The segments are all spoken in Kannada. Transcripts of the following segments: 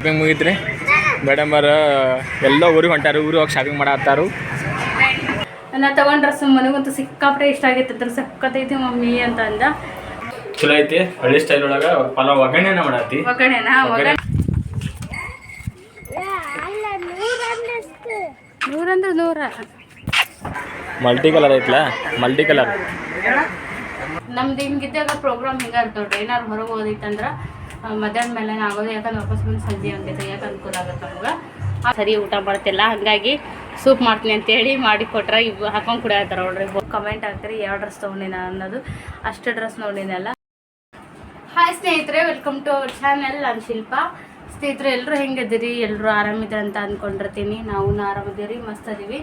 ಶಾಪಿಂಗ್ ಮುಗಿತ್ರಿ. ಮೇಡಮ್ ಅವ್ರ ಎಲ್ಲ ಊರಿಗೆ ಹೊಂಟಾರು ಊರಿಗೆ ಹೋಗಿ ಶಾಪಿಂಗ್ ಮಾಡತ್ತಾರು. ನಾ ತಗೊಂಡ್ ಡ್ರೆಸ್ ಮನೆಗಂತೂ ಸಿಕ್ಕಾಪಟ್ಟೆ ಇಷ್ಟ ಆಗೈತೆ ಅದ್ರ ಸಕ್ಕತ್ತೈತಿ ಮಮ್ಮಿ ಅಂತ ಅಂದ ಚಲೋ ಐತಿ ಹಳ್ಳಿ ಸ್ಟೈಲ್ ಒಳಗ ಪಲಾವ್ ಒಗ್ಗರಣೆನ ಮಾಡತ್ತಿ. ಒಗ್ಗರಣೆನಾ? ಒಗ್ಗರಣೆ. ನೂರಂದ್ರೆ ನೂರ. ಮಲ್ಟಿ ಕಲರ್ ಐತ್ಲ? ಮಲ್ಟಿ ಕಲರ್ ನಮ್ದು ಹಿಂಗಿದ್ದಾಗ ಪ್ರೋಗ್ರಾಮ್ ಹಿಂಗ ಏನಾರು ಹೊರಗೆ ಹೋದಿತ್ತಂದ್ರ ಮಧ್ಯಾಹ್ನ ಮೇಲೆ ಆಗೋದು, ಯಾಕಂದ್ರೆ ವಾಪಸ್ ಬಂದು ಸಂಜೆ ಒಂದೈತೆ ಯಾಕೆ ಅನುಕೂಲ ಆಗುತ್ತೆ ನಮ್ಗೆ. ಸರಿ ಊಟ ಮಾಡ್ತಿಲ್ಲ, ಹಾಗಾಗಿ ಸೂಪ್ ಮಾಡ್ತೀನಿ ಅಂತೇಳಿ ಮಾಡಿ ಕೊಟ್ರೆ ಇವ್ ಹಾಕೊಂಡು ಕುಡಿಯತ್ತಾರ ನೋಡ್ರಿ. ಕಮೆಂಟ್ ಹಾಕ್ತಾರೆ, ಯಾವ ಡ್ರೆಸ್ ತೊಗೊಂಡಿನ ಅನ್ನೋದು. ಅಷ್ಟು ಡ್ರೆಸ್ ನೋಡಿನಲ್ಲ ಹಾಯ್ ಸ್ನೇಹಿತರೆ ವೆಲ್ಕಮ್ ಟು ಅವರ್ ಚಾನೆಲ್ ನಾನು ಶಿಲ್ಪ. ಸ್ನೇಹಿತರು ಎಲ್ಲರೂ ಹೆಂಗಿದ್ದೀರಿ? ಎಲ್ಲರೂ ಆರಾಮಿದ್ರೆ ಅಂತ ಅಂದ್ಕೊಂಡಿರ್ತೀನಿ ನಾವು ಆರಾಮಿದ್ದೀರಿ, ಮಸ್ತ್ ಅದೀವಿ.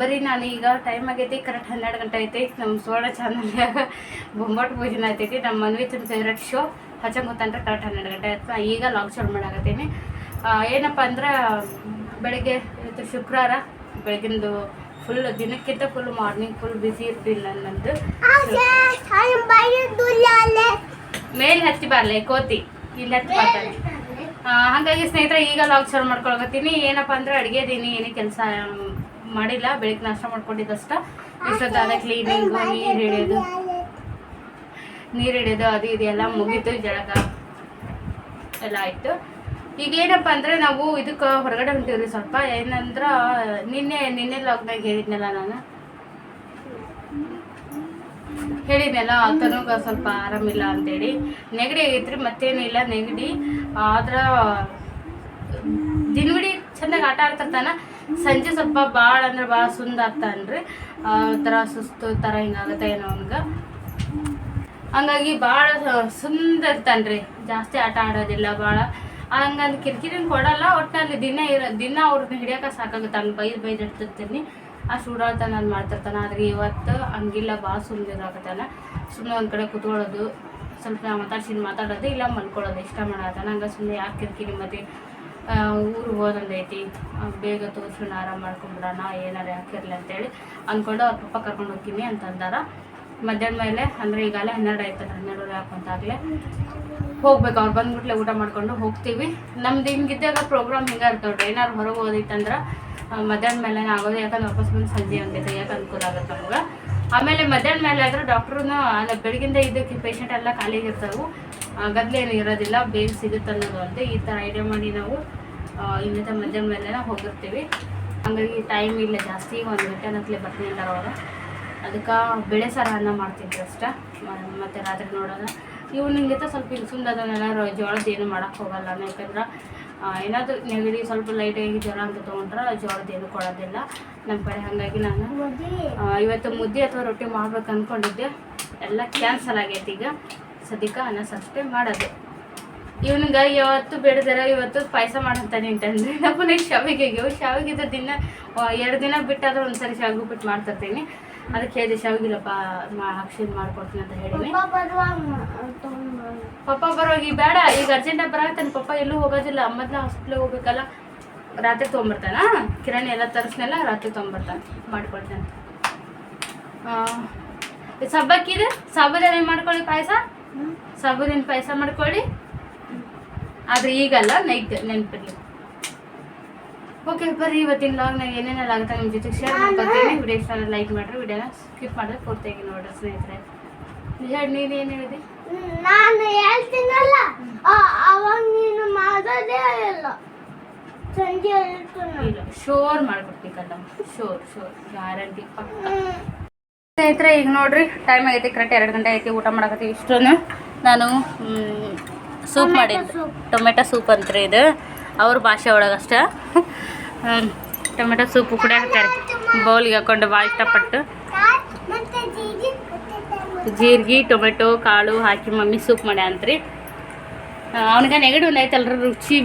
ಬರೀ ನಾನು ಈಗ ಟೈಮ್ ಆಗೈತಿ ಕರೆಕ್ಟ್ ಹನ್ನೆರಡು ಗಂಟೆ ಐತಿ. ನಮ್ಮ ಸುವರ್ಣ ಚಾನಲ್ ಬೊಂಬಾಟ್ ಭೋಜನ ಐತೈತಿ. ನಮ್ಮ ತುಂಬ ಫೇವ್ರೆಟ್ ಶೋ ಹಚ್ಚಂಗೆ ಗೊತ್ತಂದ್ರೆ ಕರೆಕ್ಟ್ ಹನ್ನೆರಡು ಗಂಟೆ ಆಯ್ತು. ಈಗ ಲಾಗ್ ಶುರು ಮಾಡಾಕತ್ತೀನಿ. ಏನಪ್ಪ ಅಂದ್ರೆ ಬೆಳಗ್ಗೆ ಇವತ್ತು ಶುಕ್ರವಾರ ಬೆಳಗಿಂದು ಫುಲ್ ದಿನಕ್ಕಿಂತ ಫುಲ್ ಮಾರ್ನಿಂಗ್ ಫುಲ್ ಬ್ಯುಸಿ ಇರ್ತೀನಿ ನನ್ನದು ಮೇಲೆ ಹತ್ತಿ ಬರಲೇ ಕೋತಿ. ಇಲ್ಲಿ ಹತ್ತಿ ಬರ್ತಾನೆ ಹಾಗಾಗಿ ಸ್ನೇಹಿತರೆ ಈಗ ಲಾಗ್ ಶುರು ಮಾಡ್ಕೊಳಕತ್ತೀನಿ. ಏನಪ್ಪ ಅಂದ್ರೆ ಅಡುಗೆದೀನಿ ಏನೇ ಕೆಲಸ ಮಾಡಿಲ್ಲ. ಬೆಳಗ್ಗೆ ನಾಷ್ಟ ಮಾಡ್ಕೊಂಡಿದ್ದಷ್ಟ. ಇಷ್ಟೊತ್ತಾದ ಕ್ಲೀನಿಂಗು ನೀರು ಹಿಡಿಯೋದು. ನೀರು ಅದು ಇದೆಲ್ಲ ಮುಗೀತು, ಜಳಕ ಎಲ್ಲ ಆಯಿತು. ಈಗ ಏನಪ್ಪ ಅಂದರೆ ನಾವು ಇದಕ್ಕೆ ಹೊರಗಡೆ ಹೊಂಟಿವ್ರಿ ಸ್ವಲ್ಪ. ಏನಂದ್ರೆ, ನಿನ್ನೆ ನಿನ್ನೆ ಲಾಗ್ನಾಗ ಹೇಳಿದ್ನಲ್ಲ ನಾನು. ಹೇಳಿದ್ನಲ್ಲ ತನಗ ಸ್ವಲ್ಪ ಆರಾಮಿಲ್ಲ ಅಂತೇಳಿ. ನೆಗಡಿ ಆಗೈತ್ರಿ ಮತ್ತೇನಿಲ್ಲ ನೆಗಡಿ. ಆದ್ರ, ದಿನವಿಡೀ ಚೆನ್ನಾಗಿ ಆಟ ಆಡ್ತಿರ್ತಾನ. ಸಂಜೆ ಸ್ವಲ್ಪ ಭಾಳ ಅಂದ್ರೆ ಭಾಳ ಸುಂದ ಆಗ್ತಾನ್ರಿ. ಆ ಥರ ಸುಸ್ತು ಥರ ಹಿಂಗಾಗುತ್ತೆ ಏನೋ ಅವ್ನಿಗೆ ಹಂಗಾಗಿ ಭಾಳ ಸುಂದರ ತನ್ರಿ. ಜಾಸ್ತಿ ಆಟ ಆಡೋದಿಲ್ಲ ಭಾಳ. ಹಂಗಂದು ಕಿರಿಕಿರಿನ ಕೊಡಲ್ಲ ಒಟ್ಟಿನಲ್ಲಿ ದಿನ ಇರ, ದಿನ ಅವ್ರನ್ನ ಹಿಡಿಯೋಕೆ ಸಾಕಾಗುತ್ತೆ. ಹಂಗೆ ಬೈದು ಬೈದು ಇಡ್ತಿರ್ತೀನಿ. ಆ ಸುಡಾಳ್ತ ನಾನು ಮಾಡ್ತಿರ್ತಾನೆ, ಆದ್ರೆ ಇವತ್ತು ಹಂಗಿಲ್ಲ, ಭಾಳ ಸುಮ್ಮನಿರಾಕತ್ತಾನ ಸುಮ್ಮನೆ ಒಂದು ಕಡೆ ಕುತ್ಕೊಳ್ಳೋದು, ಸ್ವಲ್ಪ ಮಾತಾಡ್ಸಿದ್ ಮಾತಾಡೋದು, ಇಲ್ಲ ಮಲ್ಕೊಳ್ಳೋದು, ಇಷ್ಟ ಮಾಡತ್ತಾನ ಹಂಗ ಸುಮ್ಮನೆ ಯಾಕೆ ಕಿರಿಕಿರಿ ಮತ್ತೆ ಊರಿಗೆ ಹೋದಂದೈತಿ ಬೇಗ ತೋರಿಸ್ಕೊಂಡು ಆರಾಮ್ ಮಾಡ್ಕೊಂಬಿಡೋಣ ಏನಾರು ಯಾಕಿರಲಿ ಅಂತೇಳಿ. ಅಂದ್ಕೊಂಡು ಅವ್ರ ಪಪ್ಪ ಕರ್ಕೊಂಡು ಹೋಗ್ತೀನಿ ಅಂತ ಅಂದಾರ ಮಧ್ಯಾಹ್ನ ಮೇಲೆ, ಅಂದರೆ ಈಗಾಗಲೇ ಹನ್ನೆರಡು ಆಯ್ತಲ್ಲ ಹನ್ನೆರಡು ಹಾಕೊಂತಾಗಲೇ ಹೋಗ್ಬೇಕು, ಅವ್ರು ಬಂದ್ಬಿಟ್ಲೆ ಊಟ ಮಾಡ್ಕೊಂಡು ಹೋಗ್ತೀವಿ. ನಮ್ದು ಹಿಂಗಿದ್ದಾಗ ಪ್ರೋಗ್ರಾಮ್ ಹಿಂಗೆ ಇರ್ತವ್ರಿ ಏನಾದ್ರು ಹೊರಗೆ ಹೋದಿತ್ತಂದ್ರೆ ಮಧ್ಯಾಹ್ನ ಮೇಲೆ ಆಗೋದು, ಯಾಕಂದ್ರೆ ವಾಪಸ್ ಬಂದು ಸಂಜೆ ಒಂದೈತೆ ಯಾಕೆ ಅನುಕೂಲ ಆಗುತ್ತೆ ನಮ್ಗೆ. ಆಮೇಲೆ ಮಧ್ಯಾಹ್ನ ಮೇಲೆ ಆದರೆ ಡಾಕ್ಟ್ರೂ ಅಲ್ಲ ಬೆಳಗಿಂದ ಇದಕ್ಕೆ ಪೇಷಂಟ್ ಎಲ್ಲ ಖಾಲಿಗೆ ಇರ್ತಾವೆ ಗದ್ಲೇನು ಇರೋದಿಲ್ಲ, ಬೇಗ ಸಿಗುತ್ತೆ ಅನ್ನೋದು ಅಂತೆ ಈ ಥರ ಐಡಿಯಾ ಮಾಡಿ ನಾವು ಇನ್ನಿತ ಮಧ್ಯಾಹ್ನ ಮೇಲೆ ಹೋಗಿರ್ತೀವಿ. ಹಂಗಾಗಿ ಟೈಮ್ ಇಲ್ಲ ಜಾಸ್ತಿ, ಒಂದು ಗಂಟೆ ಅನ್ನತ್ಲೆ ಬರ್ತೀನಿ ಅಂತಾರೆ ಅವರು. ಅದಕ್ಕೆ ಬೆಳೆ ಸಾರ ಅನ್ನ ಮಾಡ್ತಿದ್ವಿ ಅಷ್ಟೇ ಮತ್ತು ರಾತ್ರಿ ನೋಡೋಣ. ಇವು ನಿಂಗಿಂತ ಸ್ವಲ್ಪ ಹಿಂಗೆ ಜೋಳದ ಏನು ಮಾಡೋಕ್ಕೆ ಹೋಗಲ್ಲ. ಯಾಕಂದ್ರೆ ಏನಾದರೂ ನೆಗಡಿ ಸ್ವಲ್ಪ ಲೈಟಾಗಿ ಜ್ವರ ಅಂತ ತೊಗೊಂಡ್ರೆ ಜೋಳದ ಏನು ಕೊಡೋದಿಲ್ಲ. ನಮ್ಮ ಕಡೆ ಹಾಗಾಗಿ ನಾನು ಇವತ್ತು ಮುದ್ದೆ ಅಥವಾ ರೊಟ್ಟಿ ಮಾಡ್ಬೇಕು ಅಂದ್ಕೊಂಡಿದ್ದೆ ಎಲ್ಲ ಕ್ಯಾನ್ಸಲ್ ಆಗೈತೆ ಈಗ. ಸದ್ಯಕ್ಕೆ ಅನ್ನ ಸಷ್ಟೇ ಮಾಡೋದು. ಇವನಿಗೆ ಯಾವತ್ತು ಬೇಡದಾರ, ಇವತ್ತು ಪಾಯಸ ಮಾಡಂತಾನೆ ಅಂತಂದ್ರೆ ನಮ್ಮ ಶಾವಿಗೆ ಶಾವಿಗೆಗೆ. ಶಾವಿಗೆ ದಿನ ಎರಡು ದಿನ ಬಿಟ್ಟಾದ್ರೂ ಒಂದ್ಸರಿ ಶಾವಿಗೆ ಬಿಟ್ಟು ಮಾಡ್ತಿರ್ತೀನಿ. ಅದಕ್ಕೆ ಹೇಳಿದೆ ಶಾವಿಗಿಲ್ಲಪ್ಪ ಅಕ್ಷಿ ಮಾಡ್ಕೊಡ್ತೀನಿ ಅಂತ ಹೇಳಿ. ಪಪ್ಪ ಬರೋಗಿ ಬೇಡ ಈಗ ಅರ್ಜೆಂಟಾಗಿ ಬರಾಗ್ತಾನೆ ಪಪ್ಪ ಎಲ್ಲೂ ಹೋಗೋದಿಲ್ಲ. ಅಮ್ಮದ್ನ ಹಾಸ್ಪಿಟ್ಲಿಗೆ ಹೋಗ್ಬೇಕಲ್ಲ. ರಾತ್ರಿ ತೊಗೊಂಬರ್ತಾನ ಕಿರಾಣಿ ಎಲ್ಲ ತರಿಸ್ನೆಲ್ಲ ರಾತ್ರಿ ತೊಗೊಂಬರ್ತಾನೆ ಮಾಡ್ಕೊಡ್ತಾನೆ. ಸಬ್ಬಕ್ಕಿದೆ ಸಬ್ಬದಲ್ಲಿ ಮಾಡ್ಕೊಳ್ಳಿ ಪಾಯಸ? ಸಬ್ಬದಿನ ಪಾಯಸ ಮಾಡ್ಕೊಳ್ಳಿ. ಆದ್ರೆ ಈಗಲ್ಲ ನೈಟ್ ನೆನಪಿರ್ಲಿ. ಓಕೆ ಬರ್ರಿ ಇವತ್ತಿನ ಲಾಗ್ ನಾವು ಏನೇನೆಲ್ಲ ಆಗುತ್ತೆ ನಿಮ್ಮ ಜೊತೆಗೆ ಶೇರ್ ಮಾಡ್ಕೊತೀನಿ. ವಿಡಿಯೋ ಇಷ್ಟ ಲೈಕ್ ಮಾಡ್ರಿ ವಿಡಿಯೋನ ಸ್ಕಿಪ್ ಮಾಡಿದ್ರೆ ಪೂರ್ತಿಯಾಗಿ ನೋಡ್ರಿ ಸ್ನೇಹಿತರೆ. ಹೇಳಿ ನೀನು ಏನು ಹೇಳಿದೆ? ನಾನು ಹೇಳ್ತೀನಲ್ಲ ಅವಾಗ ನೀನು ಮಾಡೋದೇ ಇಲ್ಲ. ಸಂಜೆ ಹೇಳ್ತೀನಿ. ಇಲ್ಲ ಶೋರ್ ಮಾಡ್ಬಿಡ್ತೀನಿ ಶೋರ್ ಶೋರ್ ಗ್ಯಾರಂಟಿ ಪಕ್ಕ. ಸ್ನೇಹಿತರೆ ಈಗ ನೋಡ್ರಿ ಟೈಮ್ ಆಗೈತಿ ಕರೆಕ್ಟ್ ಎರಡು ಗಂಟೆ ಐತಿ ಊಟ ಮಾಡಕತ್ತೀವಿ ಇಷ್ಟನ್ನು ನಾನು ಸೂಪ್ ಮಾಡಿದ್ದೆ. ಟೊಮೆಟೊ ಸೂಪ್ ಅಂತ್ರಿ ಇದು. ಅವ್ರ ಭಾಷೆ ಒಳಗಷ್ಟೇ. ಟೊಮೆಟೊ ಸೂಪು ಕೂಡ ಹಾಕ್ತಾರೆ. ಬೌಲ್ಗೆ ಹಾಕೊಂಡು ಭಾಳ ಇಷ್ಟಪಟ್ಟು. ಮತ್ತೆ ಜೀಜಿ ಜೀರಿಗೆ ಟೊಮೆಟೊ ಕಾಳು ಹಾಕಿ ಮಮ್ಮಿ ಸೂಪ್ ಮಾಡ್ಯ ಅಂತ್ರಿ. ಅವನಿಗೆ ನೆಗಡಿ ಒಂದು ಐತಲ್ರಿ ರುಚಿ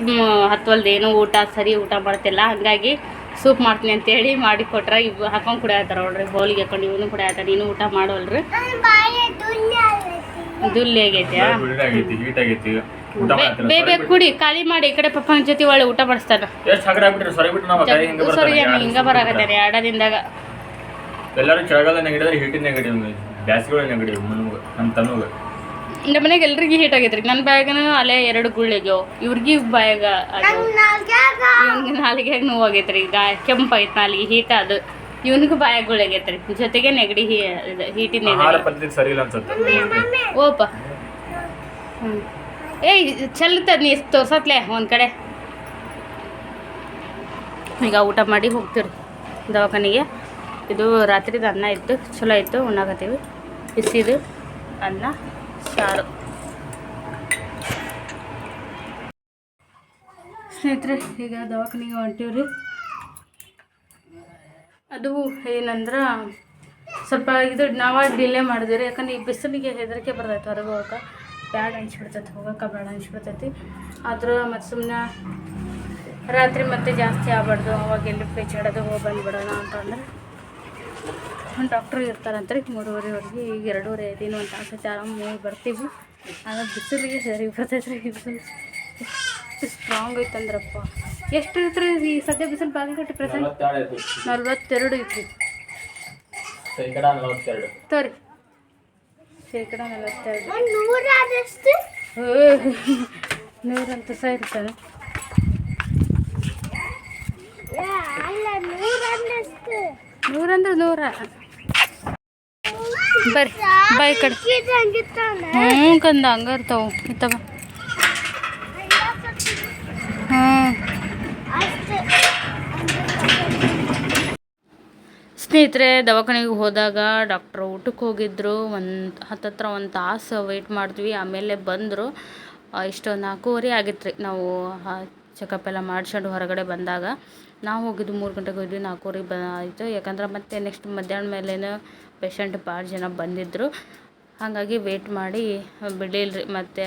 ಹತ್ವಲ್ದು ಏನು ಊಟ ಸರಿ ಊಟ ಮಾಡ್ತಿಲ್ಲ ಹಾಗಾಗಿ ಸೂಪ್ ಮಾಡ್ತೀನಿ ಅಂತೇಳಿ ಮಾಡಿ ಕೊಟ್ರೆ ಇವ್ ಹಾಕೊಂಡು ಕುಡಿಯತ್ತಾರ ನೋಡ್ರಿ. ಬೌಲ್ಗೆ ಹಾಕೊಂಡು ಇವನು ಕುಡಿಯತ್ತಾರ ನೀನು ಊಟ ಮಾಡೋಲ್ರಿ ದುಲ್ಲಿ ಆಗೈತೆ. ಬೇಬೆ ಕುಡಿ ಖಾಲಿ ಮಾಡಿ ಈ ಕಡೆ ಪಪ್ಪನ ಜೊತೆ ಒಳ್ಳೆ ಊಟ ಮಾಡಿಸ್ತಾರ ಸೊರೆ ಹಿಂಗೆ ಸರಿ ಬರ್ತಾರೆ ಹಿಂಗ ಬರಾಕತ್ತಾರೆ ಎರಡದಿಂದಾಗ ಎಲ್ಲರೂ ಚಳಿಗಾಲ ನೆಗಡಿದ್ರೆ ಹೀಟಿನ ನೆಗಡಿ ಬ್ಯಾಸಿಗೆ ನೆಗಡಿ ಮನ್ಗ ನಮ್ಮ ತನುಗ ನಮ್ಮ ಮನೆಗೆ ಎಲ್ರಿಗೂ ಹೀಟ್ ಆಗೈತ್ರಿ. ನನ್ನ ಬ್ಯಾಗನ ಅಲ್ಲೇ ಎರಡು ಗುಳ್ಳೆಗೆ ಇವ್ರಿಗೆ ಬಾಯಾಗ ನಾಲಿಗೆ ಇವ್ನಿಗೆ ನಾಲಿಗೆಯಾಗ ನೋವು ಆಗೈತ್ರಿ. ಗಾಯ ಕೆಂಪು ಐತೆ ನಾಲಿಗೆ ಹೀಟ್ ಅದು. ಇವನಿಗೂ ಬಾಯಾಗ ಗುಳ್ಳೆಗೈತ್ರಿ ಜೊತೆಗೆ ನೆಗಡಿ ಹೀಟಿನ ನೆಗಡಿ. ಸರಿ ಇಲ್ಲ ಅನ್ಸುತ್ತೆ. ಓಪ ಹ್ಞೂ ಏಯ್ ಚೆಲ್ತದ ನೀ ತೋರ್ಸತ್ಲೆ ಒಂದು ಕಡೆ. ಈಗ ಊಟ ಮಾಡಿ ಹೋಗ್ತೀವಿ ದವಾಖಾನಿಗೆ. ಇದು ರಾತ್ರಿದ ಅನ್ನ ಇತ್ತು, ಚಲೋ ಇತ್ತು, ಉಣ್ಣಾಕತ್ತೀವಿ. ಬಿಸಿದು, ಅನ್ನ, ಸಾರು. ಸ್ನೇಹಿತರೆ, ಈಗ ದವಾಖಾನೆಗೆ ಹೊಂಟೀವ್ರಿ. ಅದು ಏನಂದ್ರೆ, ಸ್ವಲ್ಪ ಇದು ನಾವ ಡಿಲೇ ಮಾಡಿದಿರಿ ಯಾಕಂದ್ರೆ ಈ ಬಿಸಿಲಿಗೆ ಹೆದರಿಕೆ ಬರ್ತೈತೆ ಹೊರಗೆ ಹೋಗಕ್ಕೆ. ಬ್ಯಾಡ ಅನ್ಸ್ಬಿಡ್ತೈತಿ ಹೋಗೋಕೆ ಬೇಡ ಅನ್ಸ್ಬಿಡ್ತೈತಿ. ಆದ್ರೆ ಮತ್ತು ಸುಮ್ಮನೆ ರಾತ್ರಿ ಮತ್ತೆ ಜಾಸ್ತಿ ಆಗ್ಬಾರ್ದು ಅವಾಗ ಎಲ್ಲಿ ಪೇಚಾಡೋದು ಹೋಗಿ ಬಂದ್ಬಿಡೋಣ ಅಂತಂದ್ರೆ ಡಾಕ್ಟ್ರು ಇರ್ತಾರಂತ್ರಿ ಮೂರುವರೆವರೆಗೆ ಈಗ ಎರಡೂವರೆ ಐದಿನ ಒಂದು ತಾಸು ಆರಾಮ್ ಮೂರು ಬರ್ತೀವಿ. ಆಗ ಬಿಸಿಲಿಗೆ ಸರಿ ಬರ್ತೈತೆ ರೀ ಬಿಸಿಲು ಸ್ಟ್ರಾಂಗ್ ಐತಂದ್ರಪ್ಪ. ಎಷ್ಟು ಐತ್ರಿ ಈ ಸದ್ಯ ಬಿಸಿಲು ಬಾಗಲಕೋಟೆ ಪ್ರೆಸೆಂಟ್ ನಲ್ವತ್ತೆರಡು ಐತ್ರಿ. ಸರಿ ತೋರಿ. ಶೇಕಡ ನಲವತ್ತೆರಡು ನೂರಂತ ಸಹ ಇರ್ತದೆ. ನೂರಂದ್ರೆ ನೂರ. ಬರ್ರಿ ಬಾಯ್ ಕಡೆ. ಹ್ಞೂ ಕಂದ ಹಂಗ ಇರ್ತಾವು ಇತ್ತವ ಹ್ಞೂ ಅಷ್ಟು ಸ್ನೇಹಿತರೆ, ದವಾಖಾನೆಗೆ ಹೋದಾಗ ಡಾಕ್ಟ್ರ್ ಊಟಕ್ಕೆ ಹೋಗಿದ್ರು. ಒಂದು ಹತ್ತತ್ರ ಒಂದು ತಾಸು ವೆಯ್ಟ್ ಮಾಡಿದ್ವಿ. ಆಮೇಲೆ ಬಂದರು. ಇಷ್ಟು ನಾಲ್ಕೂವರೆ ಆಗಿತ್ತು ರೀ ನಾವು ಚೆಕಪ್ ಎಲ್ಲ ಮಾಡ್ಸ್ಕೊಂಡು ಹೊರಗಡೆ ಬಂದಾಗ. ನಾವು ಹೋಗಿದ್ದು ಮೂರು ಗಂಟೆಗೆ ಹೋದ್ವಿ. ನಾಲ್ಕೂವರೆಗೆ ಬ, ಆಯಿತು. ಯಾಕಂದ್ರೆ ಮತ್ತೆ ನೆಕ್ಸ್ಟ್ ಮಧ್ಯಾಹ್ನ ಮೇಲೇನು ಪೇಷಂಟ್ ಭಾಳ ಜನ ಬಂದಿದ್ದರು ಹಾಗಾಗಿ ವೆಯ್ಟ್ ಮಾಡಿ ಬಿಡಲಿಲ್ಲ ರೀ ಮತ್ತೆ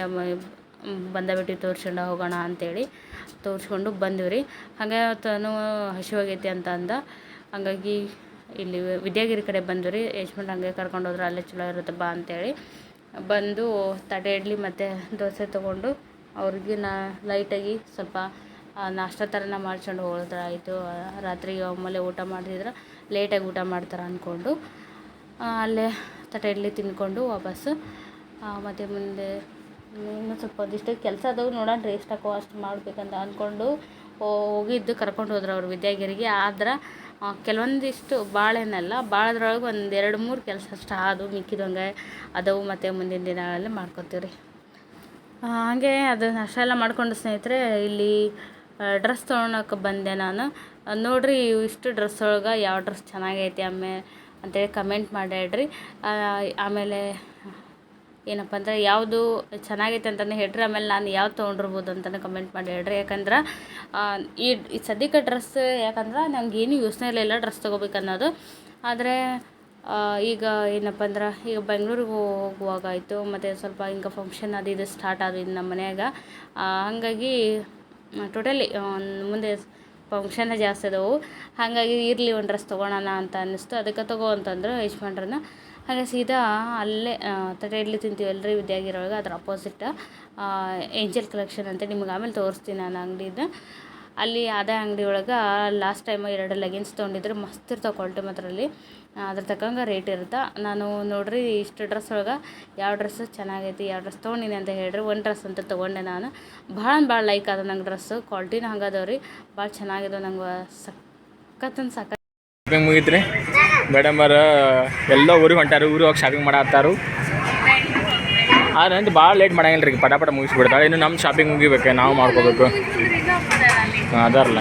ಬಂದ ಬಿಟ್ಟು ತೋರ್ಸ್ಕೊಂಡು ಹೋಗೋಣ ಅಂತೇಳಿ ತೋರಿಸ್ಕೊಂಡು ಬಂದ್ವಿ ರೀ. ಹಾಗೆ ತಾನು ಹಸಿವಾಗೈತಿ ಅಂತ ಅಂದ. ಹಂಗಾಗಿ ಇಲ್ಲಿ ವಿದ್ಯಾಗಿರಿ ಕಡೆ ಬಂದು ರೀ, ಯಜಮಾನ್ ಹಂಗೆ ಕರ್ಕೊಂಡು ಹೋದ್ರೆ, ಅಲ್ಲೇ ಚಲೋ ಇರುತ್ತೆ ಬಾ ಅಂತೇಳಿ. ಬಂದು ತಡೆ ಇಡ್ಲಿ ಮತ್ತು ದೋಸೆ ತೊಗೊಂಡು ಅವ್ರಿಗೆ ನಾ ಲೈಟಾಗಿ ಸ್ವಲ್ಪ ನಾಷ್ಟಾ ಥರನ ಮಾಡ್ಕೊಂಡು ಹೋದ್ರೆ ಆಯಿತು ರಾತ್ರಿಗೆ ಒಮ್ಮೆಲೆ ಊಟ ಮಾಡಿದ್ರೆ ಲೇಟಾಗಿ ಊಟ ಮಾಡ್ತಾರೆ ಅಂದ್ಕೊಂಡು ಅಲ್ಲೇ ತಡೆ ಇಡ್ಲಿ ತಿಂದ್ಕೊಂಡು ವಾಪಸ್ಸು ಮತ್ತು ಮುಂದೆ ಇನ್ನೂ ಸ್ವಲ್ಪ ಒಂದಿಷ್ಟು ಕೆಲಸ ಅದಾವು ನೋಡೋಣ ರೀ ಎಷ್ಟಾಕೋ ಅಷ್ಟು ಮಾಡ್ಬೇಕಂತ ಅಂದ್ಕೊಂಡು ಹೋಗಿದ್ದು ಕರ್ಕೊಂಡು ಹೋದ್ರೆ ಅವ್ರು ವಿದ್ಯಾಗಿರಿಗೆ. ಆದ್ರೆ ಕೆಲವೊಂದಿಷ್ಟು ಭಾಳೇನಲ್ಲ ಭಾಳದ್ರೊಳಗೆ ಒಂದು ಎರಡು ಮೂರು ಕೆಲಸ ಅಷ್ಟು. ಆದವು ಮಿಕ್ಕಿದಂಗೆ ಅದವು ಮತ್ತು ಮುಂದಿನ ದಿನಗಳಲ್ಲಿ ಮಾಡ್ಕೊತೀವಿ ರೀ ಹಾಗೆ ಅದು ಅಷ್ಟೆಲ್ಲ ಮಾಡ್ಕೊಂಡು ಸ್ನೇಹಿತರೆ, ಇಲ್ಲಿ ಡ್ರೆಸ್ ತೊಗೊಳಕ್ಕೆ ಬಂದೆ ನಾನು. ನೋಡಿರಿ ಇಷ್ಟು ಡ್ರೆಸ್ ಒಳಗೆ ಯಾವ ಡ್ರೆಸ್ ಚೆನ್ನಾಗೈತಿ ಆಮೇಲೆ ಅಂತೇಳಿ ಕಮೆಂಟ್ ಮಾಡಿ ಹೇಳ್ರಿ ಆಮೇಲೆ ಏನಪ್ಪ ಅಂದರೆ ಯಾವುದು ಚೆನ್ನಾಗೈತೆ ಅಂತಂದು ಹೇಳ್ರಿ, ಆಮೇಲೆ ನಾನು ಯಾವ್ದು ತೊಗೊಂಡಿರ್ಬೋದು ಅಂತಲೇ ಕಮೆಂಟ್ ಮಾಡಿ ಹೇಳ್ರಿ. ಯಾಕಂದ್ರೆ ಈ ಸದ್ಯಕ್ಕೆ ಡ್ರೆಸ್ ಯಾಕಂದ್ರೆ ನಂಗೆ ಏನು ಯೋಚನೆ ಇರಲಿಲ್ಲ ಡ್ರೆಸ್ ತೊಗೋಬೇಕನ್ನೋದು ಆದರೆ ಈಗ ಏನಪ್ಪ ಅಂದ್ರೆ, ಈಗ ಬೆಂಗಳೂರಿಗೆ ಹೋಗುವಾಗ ಆಯಿತು, ಮತ್ತು ಸ್ವಲ್ಪ ಹಿಂಗೆ ಫಂಕ್ಷನ್ ಅದು ಇದು ಸ್ಟಾರ್ಟ್ ಇನ್ನು ನಮ್ಮ ಮನ್ಯಾಗ. ಹಾಗಾಗಿ ಟೋಟಲಿ ಮುಂದೆ ಫಂಕ್ಷನ್ ಜಾಸ್ತಿ ಅದಾವು. ಹಾಗಾಗಿ ಇರಲಿ ಒಂದು ಡ್ರೆಸ್ ತೊಗೊಳೋಣ ಅಂತ ಅನ್ನಿಸ್ತು. ಅದಕ್ಕೆ ತಗೋ ಅಂತಂದ್ರೆ ಯಜಮಾನ್ರನ್ನ. ಹಾಗೆ ಸೀದಾ ಅಲ್ಲೇ ತಟೆಯಲ್ಲಿ ತಟ್ಟೆ ಇಡ್ಲಿ ವಿದ್ಯಾಗಿರೋಳಗೆ ಅದ್ರ ಅಪೋಸಿಟ್ ಏಂಜಲ್ ಕಲೆಕ್ಷನ್ ಅಂತ ನಿಮ್ಗೆ ಆಮೇಲೆ ತೋರಿಸ್ತೀನಿ ನಾನು ಅಂಗಡಿದ. ಅಲ್ಲಿ ಅದೇ ಅಂಗಡಿ ಒಳಗೆ ಲಾಸ್ಟ್ ಟೈಮ್ ಎರಡು ಲೆಗಿನ್ಸ್ ತೊಗೊಂಡಿದ್ರೆ, ಮಸ್ತ್ ಇರ್ತಾವೆ ಕ್ವಾಲಿಟಿ ಮಾತ್ರ ಅಲ್ಲಿ. ಅದ್ರ ತಕ್ಕಂಗೆ ರೇಟ್ ಇರುತ್ತೆ. ನಾನು ನೋಡ್ರಿ, ಇಷ್ಟು ಡ್ರೆಸ್ ಒಳಗೆ ಯಾವ ಡ್ರೆಸ್ ಚೆನ್ನಾಗೈತಿ, ಯಾವ ಡ್ರೆಸ್ ತೊಗೊಂಡಿನಿ ಅಂತ ಹೇಳ್ರಿ, ಒಂದು ಡ್ರೆಸ್ ಅಂತ ತೊಗೊಂಡೆ ನಾನು. ಭಾಳ ಭಾಳ ಲೈಕ್ ಅದ ನಂಗೆ ಡ್ರೆಸ್ಸು ಕ್ವಾಲಿಟಿನೂ ಹಂಗೆ ರೀ. ಭಾಳ ಚೆನ್ನಾಗಿದೆ ನಂಗೆ ಸಖತ್ತನ್ನು ಸಖತ್. ಮುಗಿತ್ರಿ? ಮೇಡಮ್ ಅವ್ರ ಎಲ್ಲ ಊರಿಗೆ ಹೊಂಟಾರು ಊರಿಗೆ ಹೋಗಿ ಶಾಪಿಂಗ್ ಮಾಡತ್ತಾರು. ಆದ್ರೆ ಭಾಳ ಲೇಟ್ ಮಾಡಂಗಿಲ್ಲ ರೀ ಪಟ ಪಟ ಮುಗಿಸ್ಬಿಡ್ತಾಳೆ. ಇನ್ನು ನಮ್ಮ ಶಾಪಿಂಗ್ ಮುಗಿಬೇಕು ನಾವು ಮಾಡ್ಕೋಬೇಕು. ಹಾಂ ಅದಾರಲ್ಲ.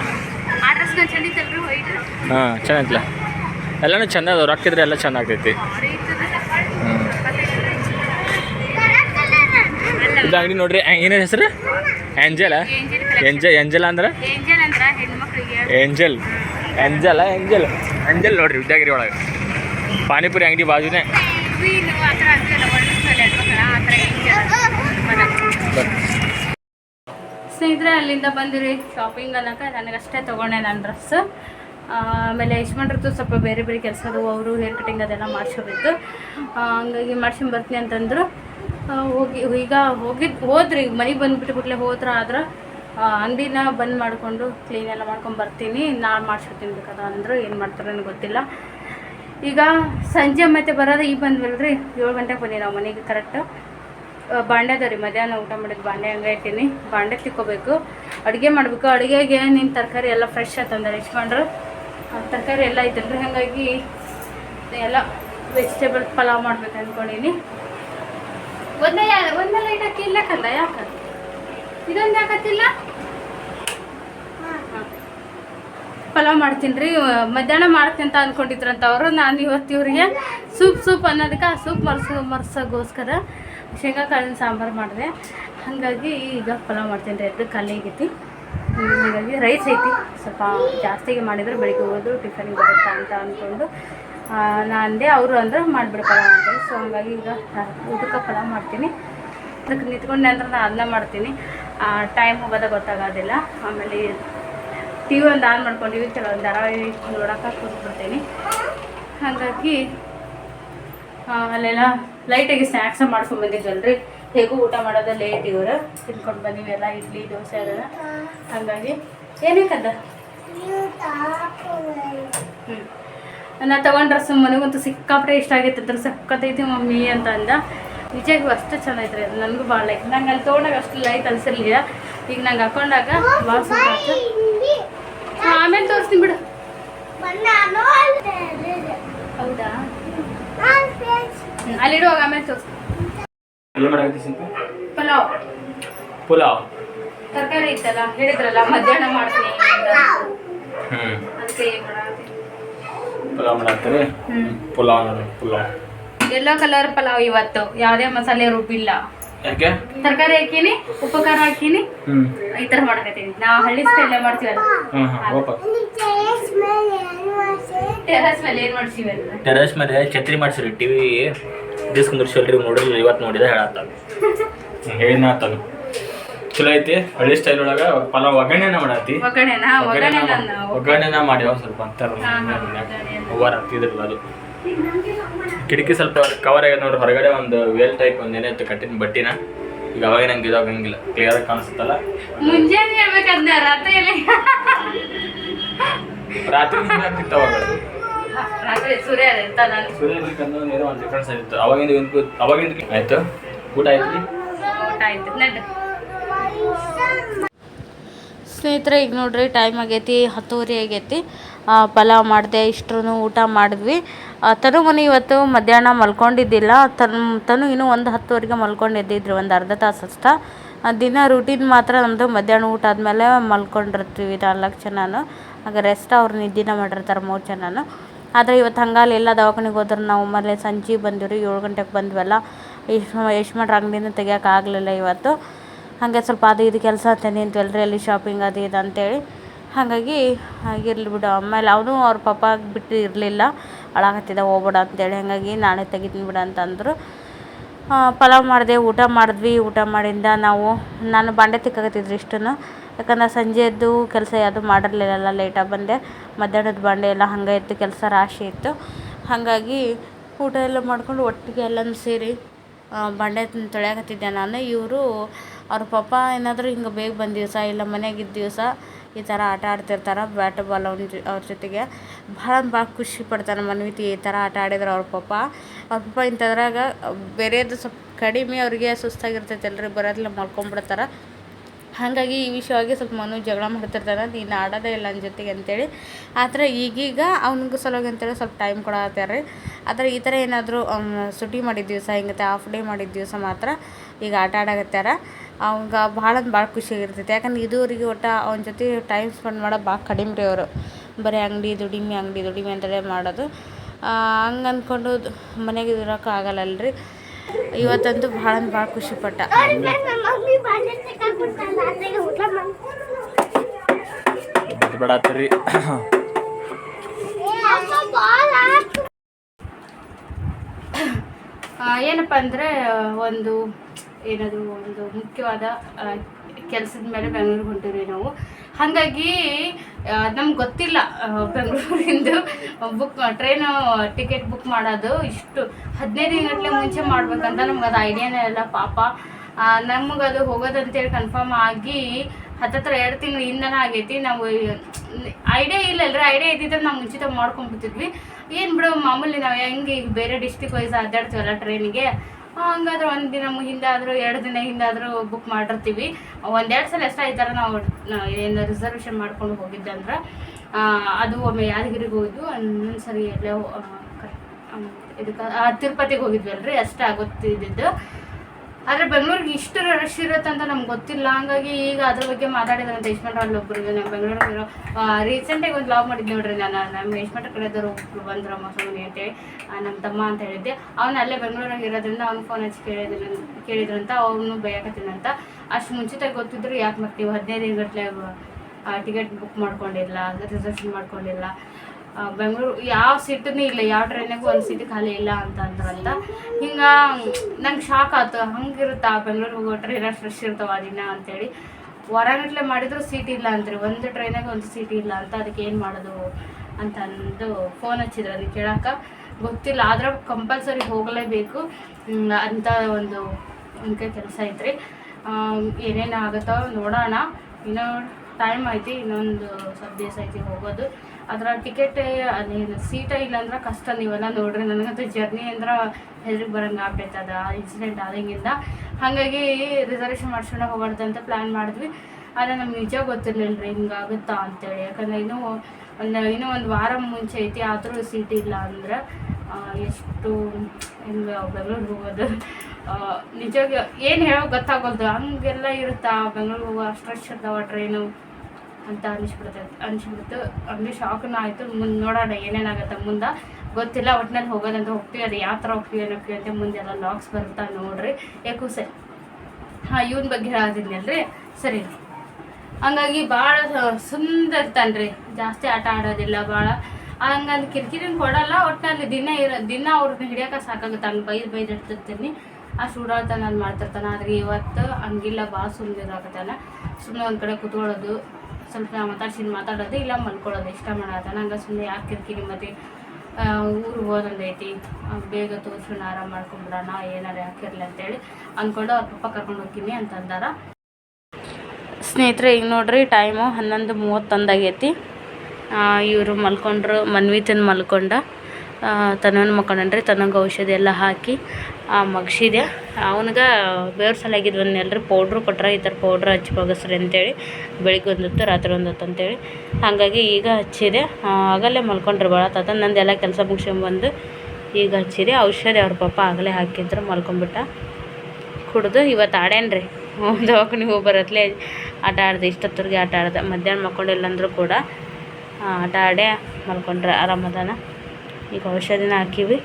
ಹಾಂ ಚೆನ್ನಾಗಿಲ್ಲ ಎಲ್ಲನೂ ಚಂದ ಅದಾವ ರೊಕ್ಕ ಇದ್ರೆ ಎಲ್ಲ ಚೆನ್ನಾಗ್ತೈತಿ ಆಗ್ತೈತಿ. ಇದು ಅಂಗಡಿ ನೋಡ್ರಿ ಏನೇನು ಹೆಸರು? ಆ್ಯಂಜಲ ಎಂಜ ಎಂಜಲ ಅಂದ್ರೆ? ಏಂಜಲ್ ಏಂಜಲ್ ಎಂಜಲ ಎಂಜಲ್ ಎಂಜಲ್ ನೋಡ್ರಿ ವಿದ್ಯಾಗಿರಿ ಒಳಗೆ. ಪಾನಿಪುರಿ ಅಂಗಡಿ ಬಾಜುನೇ. ಸ್ನೇಹಿತರೆ ಅಲ್ಲಿಂದ ಬಂದಿರಿ ಶಾಪಿಂಗ್ ಅನ್ನಕ. ನನಗಷ್ಟೇ ತೊಗೊಂಡೆ ನನ್ನ ಡ್ರೆಸ್ ಆಮೇಲೆ ಯಶ್ಮಂಡ್ರದ್ದು ಸ್ವಲ್ಪ ಬೇರೆ ಬೇರೆ ಕೆಲಸ ಅದು ಅವರು ಹೇರ್ ಕಟಿಂಗ್ ಅದೆಲ್ಲ ಮಾಡಿಸೋಬೇಕು ಹಂಗಾಗಿ ಮಾಡ್ಸ್ಕೊಂಡು ಬರ್ತೀನಿ ಅಂತಂದ್ರು. ಹೋಗಿ ಈಗ ಹೋಗಿದ್ದು ಹೋದ್ರಿ ಮನೆಗೆ ಬಂದುಬಿಟ್ಟು ಬಿಟ್ಲೆ ಹೋದ್ರೆ ಆದ್ರೆ ಅಂಗಡಿನ ಬಂದ್ ಮಾಡಿಕೊಂಡು ಕ್ಲೀನ್ ಎಲ್ಲ ಮಾಡ್ಕೊಂಡು ಬರ್ತೀನಿ. ನಾಳೆ ಮಾಡ್ಸಿ ಬೇಕಾದ್ರೆ ಅಂದರು ಏನು ಮಾಡ್ತಾರೋ ನನಗೆ ಗೊತ್ತಿಲ್ಲ. ಈಗ ಸಂಜೆ ಮತ್ತೆ ಬರೋದು ಈಗ ಬಂದ್ವಲ್ರಿ? ಏಳು ಗಂಟೆಗೆ ಬಂದಿ ನಾವು ಮನೆಗೆ ಕರೆಕ್ಟ್ ಬಾಂಡೆ ಮಧ್ಯಾಹ್ನ ಊಟ ಮಾಡಿದ ಬಾಂಡೆ ಹಂಗೆ ಇಟ್ಟಿನಿ. ಬಾಂಡೆ ತಿಕ್ಕೋಬೇಕು. ಅಡುಗೆ ಮಾಡಬೇಕು. ಅಡುಗೆಗೆ ನಿನ್ನ ತರಕಾರಿ ಎಲ್ಲ ಫ್ರೆಶ್ ಆತಂದ್ರೆ ಇಟ್ಕೊಂಡ್ರು ತರಕಾರಿ ಎಲ್ಲ ಐತಲ್ರಿ? ಹಾಗಾಗಿ ಎಲ್ಲ ವೆಜಿಟೇಬಲ್ ಪಲಾವ್ ಮಾಡ್ಬೇಕು ಅಂದ್ಕೊಂಡೀನಿ ಒಂದೇ ಒಂದೇ ಲೈಟ್ ಹಾಕಿ ಇಲ್ಲ ಕಂದ ಯಾಕೆ? ಇದೊಂದು ಪಲಾವ್ ಮಾಡ್ತೀನಿ ರೀ ಮಧ್ಯಾಹ್ನ ಮಾಡ್ತೀನಿ ಅಂತ ಅಂದ್ಕೊಂಡಿದ್ರಂತ ಅವರು. ನಾನು ಇವತ್ತು ಇವ್ರಿಗೆ ಸೂಪ್ ಸೂಪ್ ಅನ್ನೋದಕ್ಕೆ ಆ ಸೂಪ್ ಮರ್ಸೋ, ಮರ್ಸೋಗೋಸ್ಕರ ಶೇಂಗಾ ಕಾಳಿನ ಸಾಂಬಾರು ಮಾಡಿದೆ. ಹಾಗಾಗಿ ಈಗ ಪಲಾವ್ ಮಾಡ್ತೀನಿ ರೀ. ಅದು ಖಾಲಿ ಆಗೈತಿ. ಹಾಗಾಗಿ ರೈಸ್ ಐತಿ. ಸ್ವಲ್ಪ ಜಾಸ್ತಿಗೆ ಮಾಡಿದ್ರೆ ಬೆಳಿಗ್ಗೆ ಹೋಗೋದು, ಟಿಫನ್ಗೆ ಬರುತ್ತಾ ಅಂತ ಅಂದ್ಕೊಂಡು ನಾನು ಅಂದೆ ಅವರು ಅಂದ್ರೆ ಮಾಡಿಬಿಡು ಪಲಾವ್ ಅಂತೇಳಿ ಸೊ ಹಂಗಾಗಿ ಈಗ ಊಟಕ್ಕೆ ಪಲಾವ್ ಮಾಡ್ತೀನಿ. ಅದಕ್ಕೆ ನಿಂತ್ಕೊಂಡೆ ಅಂದ್ರೆ ನಾನು ಅನ್ನ ಮಾಡ್ತೀನಿ. ಟೈಮ್ ಹೋಗೋದ ಗೊತ್ತಾಗೋದಿಲ್ಲ. ಆಮೇಲೆ ಟಿ ವಿ ಒಂದು ಆನ್ ಮಾಡ್ಕೊಂಡಿವಿ ಕೆಲವೊಂದು ಧಾರಾವಾಹಿ ನೋಡೋಕೆ ಕೂತ್ಬಿಡ್ತೀನಿ. ಹಾಗಾಗಿ ಅಲ್ಲೆಲ್ಲ ಲೈಟಾಗಿ ಸ್ನ್ಯಾಕ್ಸ ಮಾಡ್ಕೊಂಡು ಬಂದಿದ್ದಲ್ರಿ ಹೇಗೂ ಊಟ ಮಾಡೋದು ಲೇಟ್ ಇವರು. ತಿನ್ಕೊಂಡು ಬಂದಿವಿ ಎಲ್ಲ, ಇಡ್ಲಿ, ದೋಸೆ ಅದೆಲ್ಲ ಹಾಗಾಗಿ ಏನಕ್ಕದ ಹ್ಞೂ ನಾ ತಗೊಂಡ್ರೆ ಮನೆಗಂತೂ ಸಿಕ್ಕಾಪಟ್ಟೆ ಇಷ್ಟ ಆಗೈತೆ ಅಂದ್ರೆ ಸಕ್ಕತ್ತೈತಿ ಮಮ್ಮಿ ಅಂತ ಅಂದ. ನಿಜವಾಗ್ಲೂ ಅಷ್ಟು ಚೆನ್ನಾಗಿತ್ತು ರೀ ನನಗೂ ಭಾಳ ಲೈಕ್ ನಂಗೆ ಅಲ್ಲಿ ತೊಗೊಂಡಾಗ ಅಷ್ಟು ಲೈಕ್ ಅನ್ಸಿರ್ಲಿಲ್ಲ. ಈಗ ನಂಗೆ ಹಾಕೊಂಡಾಗ ಭಾಳ ಆಯ್ತು. ಆಮೇಲೆ ತೋರಿಸ್ತೀನಿ ಬಿಡು. ಹೌದಾ? ಅಲ್ಲಿಡುವಾಗ ಆಮೇಲೆ ತೋರಿಸ್ತೀನಿ. ಪಲಾವ್. ಪುಲಾವ್. ತರಕಾರಿ ಇತ್ತಲ್ಲ ಹೇಳಿದ್ರಲ್ಲ ಮಧ್ಯಾಹ್ನ ಮಾಡ್ತೀನಿ ಅದಕ್ಕೆ. ಪಲಾವ್ ಮಾಡತ್ತೀರಿ? ಪುಲಾವ್ ನೋಡಿ ಪುಲಾವ್. ಎಲ್ಲೋ ಕಲರ್ ಪಲಾವ್ ಇವತ್ತು. ಯಾವುದೇ ಮಸಾಲೆ ರುಬ್ಬಿಲ್ಲ ಯಾಕೆ? ತರಕಾರಿ ಹಾಕಿನಿ ಉಪ್ಪು ಖಾರ ಹಾಕಿನಿ ಈ ತರ ಮಾಡಕತ್ತೀನಿ ನಾವು ಹಳ್ಳಿ ಸ್ಟೈಲ್ ಮಾಡ್ತೀವಲ್ಲ? ಟೆರಸ್ ಮೇಲೆ ಏನು ಟೆರಸ್ ಮೇಲೆ ಛತ್ರಿ ಮಾಡ್ಸಿರಿ ಟಿವಿ ಡಿಸ್ಕ್ ಕುಂದ್ರಿಸಲ್ರಿ ನೋಡಿಲ್ಲ ಇವತ್ತು ನೋಡಿದ ಹೇಳತ್ತ ಹೇಳಿನ ಆತಾಗ ಚಲೋ ಐತಿ ಹಳ್ಳಿ ಸ್ಟೈಲ್ ಒಳಗ ಪಲಾವ್ ಒಗ್ಗರಣೆನ ಮಾಡತ್ತಿ ಒಗ್ಗರಣೆನ? ಮಾಡ್ಯಾವ ಸ್ವಲ್ಪ ಅಂತಾರ ಹೂವಾರ ಅದು. ಕಿಟಕಿ ಸ್ವಲ್ಪ ಕವರ್ ಆಗ್ಯದ ನೋಡ್ರಿ ಹೊರಗಡೆ ಒಂದು ವೇಲ್ ಟೈಪ್ ಒಂದು ಏನಾಯ್ತು ಕಟ್ಟಿನ ಬಟ್ಟಿನ. ಈಗ ಅವಾಗ ನಂಗೆ ಇದಾಗಂಗಿಲ್ಲ ಕ್ಲಿಯರ್ ಆಗಿ ಕಾಣಿಸುತ್ತಲ್ಲ? ಮುಂಜಾನೆ ಹೇಳ್ಬೇಕಂದ ರಾತ್ರಿ ರಾತ್ರಿ ಆಗ್ತಿತ್ತು ಅವಾಗ. ರಾತ್ರಿ ಸೂರ್ಯ ಇರ್ತ ನಾನು. ಸೂರ್ಯ ಬೇಕಂದ್ರೆ ಏನೋ ಒಂದು ಡಿಫ್ರೆನ್ಸ್ ಆಗಿತ್ತು. ಅವಾಗಿಂದ ಅವಾಗಿಂದ ಆಯ್ತು? ಊಟ ಆಯ್ತು ಊಟ ಆಯ್ತು ನಡ್ರಿ ಸ್ನೇಹಿತರೆ ಈಗ ನೋಡ್ರಿ ಟೈಮ್ ಆಗೈತಿ ಹತ್ತುವರೆ ಆಗೈತಿ. ಪಲಾವ್ ಮಾಡಿದೆ ಇಷ್ಟ್ರೂ ಊಟ ಮಾಡಿದ್ವಿ. ತನು ಮನೆ ಇವತ್ತು ಮಧ್ಯಾಹ್ನ ಮಲ್ಕೊಂಡಿದ್ದಿಲ್ಲ. ತನು ತನು ಇನ್ನೂ ಒಂದು ಹತ್ತುವರೆಗೆ ಮಲ್ಕೊಂಡು ಒಂದು ಅರ್ಧ ತಾಸು ಅಷ್ಟ. ದಿನ ರೂಟೀನ್ ಮಾತ್ರ ನಮ್ಮದು ಮಧ್ಯಾಹ್ನ ಊಟ ಆದಮೇಲೆ ಮಲ್ಕೊಂಡಿರ್ತೀವಿ ನಾಲ್ಕು ಜನನು. ಆಗ ರೆಸ್ಟ್ ಅವ್ರು ನಿದ್ದಿನ ಮಾಡಿರ್ತಾರೆ ಮೂರು ಜನನು. ಆದರೆ ಇವತ್ತು ಹಂಗಾಲ ಎಲ್ಲ ದವಾಖಾನೆಗೆ ಹೋದ್ರೆ. ನಾವು ಮೇಲೆ ಸಂಜೆ ಬಂದಿವ್ರಿ, ಏಳು ಗಂಟೆಗೆ ಬಂದ್ವಲ್ಲ. ಯಶ್ ಯಶ್ಮಣ್ರ ಅಂಗಡಿನ ತೆಗಿಯೋಕ್ಕಾಗಲಿಲ್ಲ ಇವತ್ತು. ಹಾಗೆ ಸ್ವಲ್ಪ ಅದು ಇದು ಕೆಲಸ ಅಂತ ನಿಂತ್ವಲ್ರಿ ಅಲ್ಲಿ ಶಾಪಿಂಗ್ ಅದು ಇದು ಅಂತೇಳಿ. ಹಾಗಾಗಿ ಆಗಿರಲಿ ಬಿಡು. ಆಮೇಲೆ ಅವನು ಅವ್ರ ಪಪ್ಪ ಬಿಟ್ಟು ಇರಲಿಲ್ಲ. ಅಳಾಕತ್ತಿದ್ದ ಹೋಗ್ಬೇಡ ಅಂತೇಳಿ. ಹಾಗಾಗಿ ನಾನೇ ತೆಗಿತೀನಿ ಬಿಡು ಅಂತಂದರು. ಪಲಾವ್ ಮಾಡಿದೆ, ಊಟ ಮಾಡಿದ್ವಿ. ಊಟ ಮಾಡಿಂದ ನಾವು, ನಾನು ಬಾಂಡೆ ತಿಕ್ಕಾಕತ್ತಿದ್ರು ಇಷ್ಟನ್ನು. ಯಾಕಂದ್ರೆ ಸಂಜೆ ಎದ್ದು ಕೆಲಸ ಯಾವುದು ಮಾಡಿರಲಿಲ್ಲ ಲೇಟಾಗಿ ಬಂದೆ. ಮಧ್ಯಾಹ್ನದ ಬಾಂಡೆ ಎಲ್ಲ ಹಂಗೆ ಇತ್ತು, ಕೆಲಸ ರಾಶಿ ಇತ್ತು. ಹಾಗಾಗಿ ಊಟ ಎಲ್ಲ ಮಾಡ್ಕೊಂಡು ಒಟ್ಟಿಗೆ ಎಲ್ಲನೂ ಸೇರಿ ಬಾಂಡೆ ತೊಳೆಯಕತ್ತಿದ್ದೆ ನಾನು. ಇವರು, ಅವ್ರ ಪಪ್ಪ ಏನಾದರೂ ಹಿಂಗೆ ಬೇಗ ಬಂದ ದಿವಸ, ಇಲ್ಲ ಮನೆಯಾಗಿದ್ದ ದಿವಸ ಈ ಥರ ಆಟ ಆಡ್ತಿರ್ತಾರೆ. ಬ್ಯಾಟ್ ಬಾಲ್ ಅವ್ನ ಜೊ, ಅವ್ರ ಜೊತೆಗೆ ಭಾಳ ಭಾಳ ಖುಷಿ ಪಡ್ತಾರೆ ಮನ್ವಿತಿ ಈ ಥರ ಆಟ ಆಡಿದ್ರೆ ಅವ್ರ ಪಪ್ಪ ಅವ್ರ ಪಪ್ಪ ಇಂಥದ್ರಾಗ ಬೇರೆದು ಸ್ವಲ್ಪ ಕಡಿಮೆ ಅವ್ರಿಗೆ ಸುಸ್ತಾಗಿರ್ತೈತಲ್ರಿ ಬರೋದಿಲ್ಲ ಮಲ್ಕೊಂಡ್ಬಿಡ್ತಾರೆ ಹಾಗಾಗಿ ಈ ವಿಷಯವಾಗಿ ಸ್ವಲ್ಪ ಮನು ಜಗಳ ಮಾಡ್ತಿರ್ತಾನೆ. ನೀನು ಆಡೋದೇ ಇಲ್ಲ ನನ್ನ ಜೊತೆಗೆ ಅಂತೇಳಿ. ಆ ಥರ ಈಗೀಗ ಅವ್ನಿಗೆ ಸಲುವಾಗಿ ಅಂತೇಳಿ ಸ್ವಲ್ಪ ಟೈಮ್ ಕೊಡತ್ತಾರ ರೀ ಆದರೆ ಈ ಥರ ಏನಾದರೂ ಸುಟಿ ಮಾಡಿದ ದಿವಸ ಹೆಂಗತ್ತೆ ಹಾಫ್ ಡೇ ಮಾಡಿದ ದಿವಸ ಮಾತ್ರ ಈಗ ಆಟ ಆಡಕತ್ತಾರ ಅವಂಗ ಭಾಳ ಅಂದ್ರೆ ಭಾಳ ಖುಷಿಯಾಗಿರ್ತೈತೆ ಯಾಕಂದ್ರೆ ಇದುವರೆಗೆ ಒಟ್ಟು ಅವ್ನ ಜೊತೆ ಟೈಮ್ ಸ್ಪೆಂಡ್ ಮಾಡೋದು ಭಾಳ ಕಡಿಮೆ ರೀ ಅವರು. ಬರೀ ಅಂಗಡಿ ದುಡಿಮೆ ಅಂಗಡಿ ದುಡಿಮೆ ಅಂತಲೇ ಮಾಡೋದು. ಹಂಗೆ ಅಂದ್ಕೊಂಡು ಮನೆಗೆ ಇರೋಕೆ ಆಗಲ್ಲಲ್ರಿ. ಇವತ್ತಂತೂ ಭಾಳ ಅಂದ್ರೆ ಭಾಳ ಖುಷಿಪಟ್ಟ ಏನಪ್ಪ ಅಂದರೆ ಒಂದು ಏನದು ಒಂದು ಮುಖ್ಯವಾದ ಕೆಲಸದ ಮೇಲೆ ಬೆಂಗಳೂರಿಗೆ ಹೊಂಟಿವ್ರಿ ನಾವು. ಹಾಗಾಗಿ ನಮ್ಗೆ ಗೊತ್ತಿಲ್ಲ ಬೆಂಗಳೂರಿಂದು ಬುಕ್, ಟ್ರೈನ್, ಟಿಕೆಟ್ ಬುಕ್ ಮಾಡೋದು ಇಷ್ಟು. ಹದಿನೈದು ಗಂಟೆ ಮುಂಚೆ ಮಾಡ್ಬೇಕಂತ ನಮ್ಗೆ ಅದು ಐಡಿಯಾನೇ ಇಲ್ಲ, ಪಾಪ. ನಮ್ಗೆ ಅದು ಹೋಗೋದಂತೇಳಿ ಕನ್ಫರ್ಮ್ ಆಗಿ ಹತ್ತತ್ರ ಎರಡು ತಿಂಗಳು ಹಿಂದನೇ ಆಗೈತಿ. ನಾವು ಐಡಿಯಾ ಇಲ್ಲಲ್ರಿ ಐಡಿಯಾ ಇದ್ದಿದ್ರೆ ನಾವು ಮುಂಚಿತ ಮಾಡ್ಕೊಂಡ್ಬಿಡ್ತಿದ್ವಿ ಏನು ಬಿಡು, ಮಾಮೂಲಿ ನಾವು ಹೆಂಗೆ ಈಗ ಬೇರೆ ಡಿಸ್ಟಿಕ್ ವೈಸ್ ಅಡ್ಡಾಡ್ತೀವಲ್ಲ ಟ್ರೈನಿಗೆ ಹಂಗಾದ್ರೆ ಒಂದು ದಿನ ಹಿಂದೆ ಆದರೂ ಎರಡು ದಿನ ಹಿಂದೆ ಆದರೂ ಬುಕ್ ಮಾಡಿರ್ತೀವಿ. ಒಂದೆರಡು ಸಲ ಎಷ್ಟ ಆಯ್ತಾರ ನಾವು ಏನು ರಿಸರ್ವೇಷನ್ ಮಾಡ್ಕೊಂಡು ಹೋಗಿದ್ದೆ ಅಂದ್ರೆ ಅದು ಒಮ್ಮೆ ಯಾದಗಿರಿಗೆ ಹೋಗಿದ್ದು ಇನ್ನೊಂದು ಸರಿ ಎಲ್ಲೇ ಇದಕ್ಕೆ ತಿರುಪತಿಗೆ ಹೋಗಿದ್ವಿ ಅಲ್ರಿ, ಅಷ್ಟೇ ಗೊತ್ತಿದ್ದು ಆದರೆ ಬೆಂಗಳೂರಿಗೆ ಇಷ್ಟು ರಶ್ ಇರುತ್ತೆ ಅಂತ ನಮ್ಗೆ ಗೊತ್ತಿಲ್ಲ. ಹಂಗಾಗಿ ಈಗ ಅದ್ರ ಬಗ್ಗೆ ಮಾತಾಡಿದ್ರಂತ ಒಬ್ಬರು ಒಬ್ಬರಿಗೆ ನಾವು ರೀಸೆಂಟ್ ರೀಸೆಂಟಾಗಿ ಒಂದು ಲಾಗ್ ಮಾಡಿದ್ದು ನೋಡ್ರಿ ನಾನು. ನಮ್ಮ ಯಶವಂತ ಕಡೆದವರು ಒಬ್ರು ಬಂದ್ರು ಮಸೂನಿ ಅಂತೇಳಿ ನಮ್ಮ ತಮ್ಮ ಅಂತ ಹೇಳಿದ್ದೆ. ಅವ್ನು ಅಲ್ಲೇ ಬೆಂಗಳೂರಾಗ ಇರೋದ್ರಿಂದ ಅವ್ನು ಫೋನ್ ಹಚ್ಚಿ ಕೇಳಿದ್ರು ಕೇಳಿದ್ರಂತ ಅವನು ಅಂತ. ಅಷ್ಟು ಮುಂಚಿತ ಗೊತ್ತಿದ್ರು ಯಾಕೆ ಮತ್ತೆ ನೀವು ಹದಿನೈದು ಗಂಟಲೆ ಟಿಕೆಟ್ ಬುಕ್ ಮಾಡ್ಕೊಂಡಿಲ್ಲ ರಿಸರ್ವೇಷನ್ ಮಾಡ್ಕೊಂಡಿಲ್ಲ ಬೆಂಗಳೂರು ಯಾವ ಸೀಟೂ ಇಲ್ಲ, ಯಾವ ಟ್ರೈನಾಗೂ ಒಂದು ಸೀಟ್ ಖಾಲಿ ಇಲ್ಲ ಅಂತ ಅಂದ್ರಂತ. ಹಿಂಗೆ, ನಂಗೆ ಶಾಕ್ ಆಯ್ತು ಹಂಗಿರುತ್ತಾ ಬೆಂಗಳೂರು ಹೋಗೋ ಟ್ರೈನ್ ಫ್ರೆಶ್ ರಶ್ ಇರ್ತಾವ ದಿನ ಅಂತೇಳಿ. ಹೊರಗಟ್ಲೆ ಮಾಡಿದ್ರು ಸೀಟ್ ಇಲ್ಲ ಅಂತ್ರಿ ಒಂದು ಟ್ರೈನಾಗ ಒಂದು ಸೀಟ್ ಇಲ್ಲ ಅಂತ ಅದಕ್ಕೆ ಏನು ಮಾಡೋದು ಅಂತ ಅಂದು ಫೋನ್ ಹಚ್ಚಿದ್ರು. ಅದಕ್ಕೆ ಕೇಳೋಕೆ ಗೊತ್ತಿಲ್ಲ. ಆದ್ರೆ ಕಂಪಲ್ಸರಿ ಹೋಗಲೇಬೇಕು. ಅಂತ ಒಂದು ಅಂಕೆ ಕೆಲಸ ಐತ್ರಿ. ಏನೇನು ಆಗುತ್ತೋ ನೋಡೋಣ. ಇನ್ನೂ ಟೈಮ್ ಐತಿ, ಇನ್ನೊಂದು ಸ್ವಲ್ಪ ದಿವಸ ಐತಿ ಹೋಗೋದು. ಅದ್ರ ಟಿಕೆಟ್ ಅದೇನು ಸೀಟ ಇಲ್ಲ ಅಂದ್ರೆ ಕಷ್ಟ. ನೀವೆಲ್ಲ ನೋಡ್ರಿ, ನನಗಂತೂ ಜರ್ನಿ ಅಂದ್ರೆ ಹೆದ್ರಿಗೆ ಬರಂಗೆ ಆ ಇನ್ಸಿಡೆಂಟ್ ಆದಂಗಿಂದ. ಹಾಗಾಗಿ ರಿಸರ್ವೇಷನ್ ಮಾಡ್ಸ್ಕೊಂಡು ಅಂತ ಪ್ಲ್ಯಾನ್ ಮಾಡಿದ್ವಿ. ಆದರೆ ನಮ್ಗೆ ನಿಜ ಗೊತ್ತಿರಲಿಲ್ಲ ರೀ ಹಿಂಗಾಗುತ್ತಾ ಅಂತೇಳಿ. ಯಾಕಂದ್ರೆ ಇನ್ನೂ ಒಂದು ಇನ್ನೂ ಒಂದು ವಾರ ಮುಂಚೆ ಐತಿ, ಆದರೂ ಸೀಟ್ ಇಲ್ಲ ಅಂದ್ರೆ ಎಷ್ಟು ಹಿಂಗೆ ಬೆಂಗಳೂರಿಗೆ ಹೋಗೋದು. ನಿಜ ಏನು ಹೇಳೋ ಗೊತ್ತಾಗೋದು ಹಂಗೆಲ್ಲ ಇರುತ್ತಾ? ಬೆಂಗಳೂರಿಗೆ ಹೋಗೋ ಅಷ್ಟು ರಶ್ ಇರ್ತಾವ ಟ್ರೈನು ಅಂತ ಅನಿಸ್ಬಿಡ್ತೈತೆ. ಅನಿಸ್ಬಿಡ್ತು ಅಂದರೆ ಶಾಕ್ನ ಆಯಿತು. ಮುಂದೆ ನೋಡೋಣ ಏನೇನಾಗುತ್ತೆ ಮುಂದೆ. ಗೊತ್ತಿಲ್ಲ ಒಟ್ಟಿನಲ್ಲಿ ಹೋಗೋದಂತ ಹೋಗ್ತೀವಿ. ಅದು ಯಾವ ಥರ ಹೋಗ್ತೀವಿ ಏನೋಗ್ತೀವಿ ಅಂತ ಮುಂದೆಲ್ಲ ಲಾಕ್ಸ್ ಬರುತ್ತಾ ನೋಡ್ರಿ. ಯಾಕೂ ಸರಿ. ಹಾಂ, ಇವನ ಬಗ್ಗೆ ಹೇಳಾದಿದ್ನಲ್ರಿ ಸರಿ. ಹಂಗಾಗಿ ಭಾಳ ಸುಂದರ ರೀ ಜಾಸ್ತಿ ಆಟ ಆಡೋದಿಲ್ಲ ಭಾಳ. ಹಂಗಂದು ಕಿರಿಕಿರಿನ ಕೊಡಲ್ಲ. ಒಟ್ಟಿನಲ್ಲಿ ದಿನ ಇರೋ, ದಿನ ಅವ್ರನ್ನ ಹಿಡಿಯೋಕೆ ಸಾಕಾಗುತ್ತೆ. ಹಂಗೆ ಬೈದು ಬೈದು ಇಡ್ತಿರ್ತೀನಿ. ಆ ಓಡಾಡ್ತಾನೆ ನಾನು ಮಾಡ್ತಿರ್ತಾನೆ. ಆದ್ರೆ ಇವತ್ತು ಹಂಗಿಲ್ಲ. ಭಾಳ ಸುಮ್ಮನಿರಾಕತ್ತಾನ ಸುಮ್ಮನೆ ಒಂದು ಕಡೆ ಕುತ್ಕೊಳ್ಳೋದು. ಸ್ವಲ್ಪ ಮಾತಾಡ್ಸಿದ್ದು ಮಾತಾಡೋದು ಇಲ್ಲ, ಮಲ್ಕೊಳ್ಳೋದು ಇಷ್ಟ ಮಾಡತ್ತಾನ ನಂಗೆ ಸುಮ್ಮನೆ ಯಾಕೆ ಕಿರಿಕಿರಿ ಮತ್ತು ಊರಿಗೆ ಹೋದಂದೈತಿ ಬೇಗ ತೋರಿಸೋಣ, ಆರಾಮ್ ಮಾಡ್ಕೊಂಬಿಡೋಣ, ಏನಾರ ಯಾಕಿರಲಿ ಅಂತೇಳಿ ಅಂದ್ಕೊಂಡು ಅವ್ರ ಪಪ್ಪ ಕರ್ಕೊಂಡು ಹೋಗ್ತೀನಿ ಅಂತ ಅಂದಾರ. ಸ್ನೇಹಿತರೆ, ಈಗ ನೋಡ್ರಿ ಟೈಮು ಹನ್ನೊಂದು ಮೂವತ್ತೊಂದಾಗೈತಿ ಇವರು ಮಲ್ಕೊಂಡ್ರು, ಮನ್ವಿತನ ಮಲ್ಕೊಂಡ. ತನ್ನನ್ನು ಮಕ್ಕೊಂಡ್ರೆ ತನಗೆ ಔಷಧಿ ಎಲ್ಲ ಹಾಕಿ ಮಗ್ಸಿದೆ ಅವನಿಗೆ ಬೇವ್ರ ಸಲಾಗಿದ್ದು ಎಲ್ಲರೂ ಪೌಡ್ರು ಕೊಟ್ರೆ, ಈ ಥರ ಪೌಡ್ರ್ ಹಚ್ಚಿ ಬಗಸ್ರಿ ಅಂತೇಳಿ ಬೆಳಿಗ್ಗೆ ಒಂದು ಹೊತ್ತು ರಾತ್ರಿ ಒಂದು ಹೊತ್ತು ಅಂತೇಳಿ ಹಾಗಾಗಿ ಈಗ ಹಚ್ಚಿದೆ. ಆಗಲೇ ಮಲ್ಕೊಂಡ್ರಿ ಭಾಳ ತಾತ. ನಂದೆಲ್ಲ ಕೆಲಸ ಮುಗಿಸ್ಕೊಂಬಂದು ಈಗ ಹಚ್ಚಿದೆ. ಔಷಧಿ ಅವ್ರ ಪಾಪ ಆಗಲೇ ಹಾಕಿದ್ರು, ಮಲ್ಕೊಂಬಿಟ್ಟ. ಕುಡ್ದು ಇವತ್ತು ಆಡೇನ್ರಿ. ದವಾಖಾನಿಗೆ ಹೋಗಿ ಬರತ್ಲೆ ಆಟ ಆಡ್ದೆ, ಇಷ್ಟೊತ್ತರ್ಗೆ ಆಟ ಆಡ್ದೆ. ಮಧ್ಯಾಹ್ನ ಮಲ್ಕೊಂಡಿಲ್ಲ ಅಂದರೂ ಕೂಡ ಆಟ ಆಡೇ ಮಲ್ಕೊಂಡ್ರೆ ಆರಾಮದಾನ ಈಗ ಔಷಧಿನ ಹಾಕಿವಿ.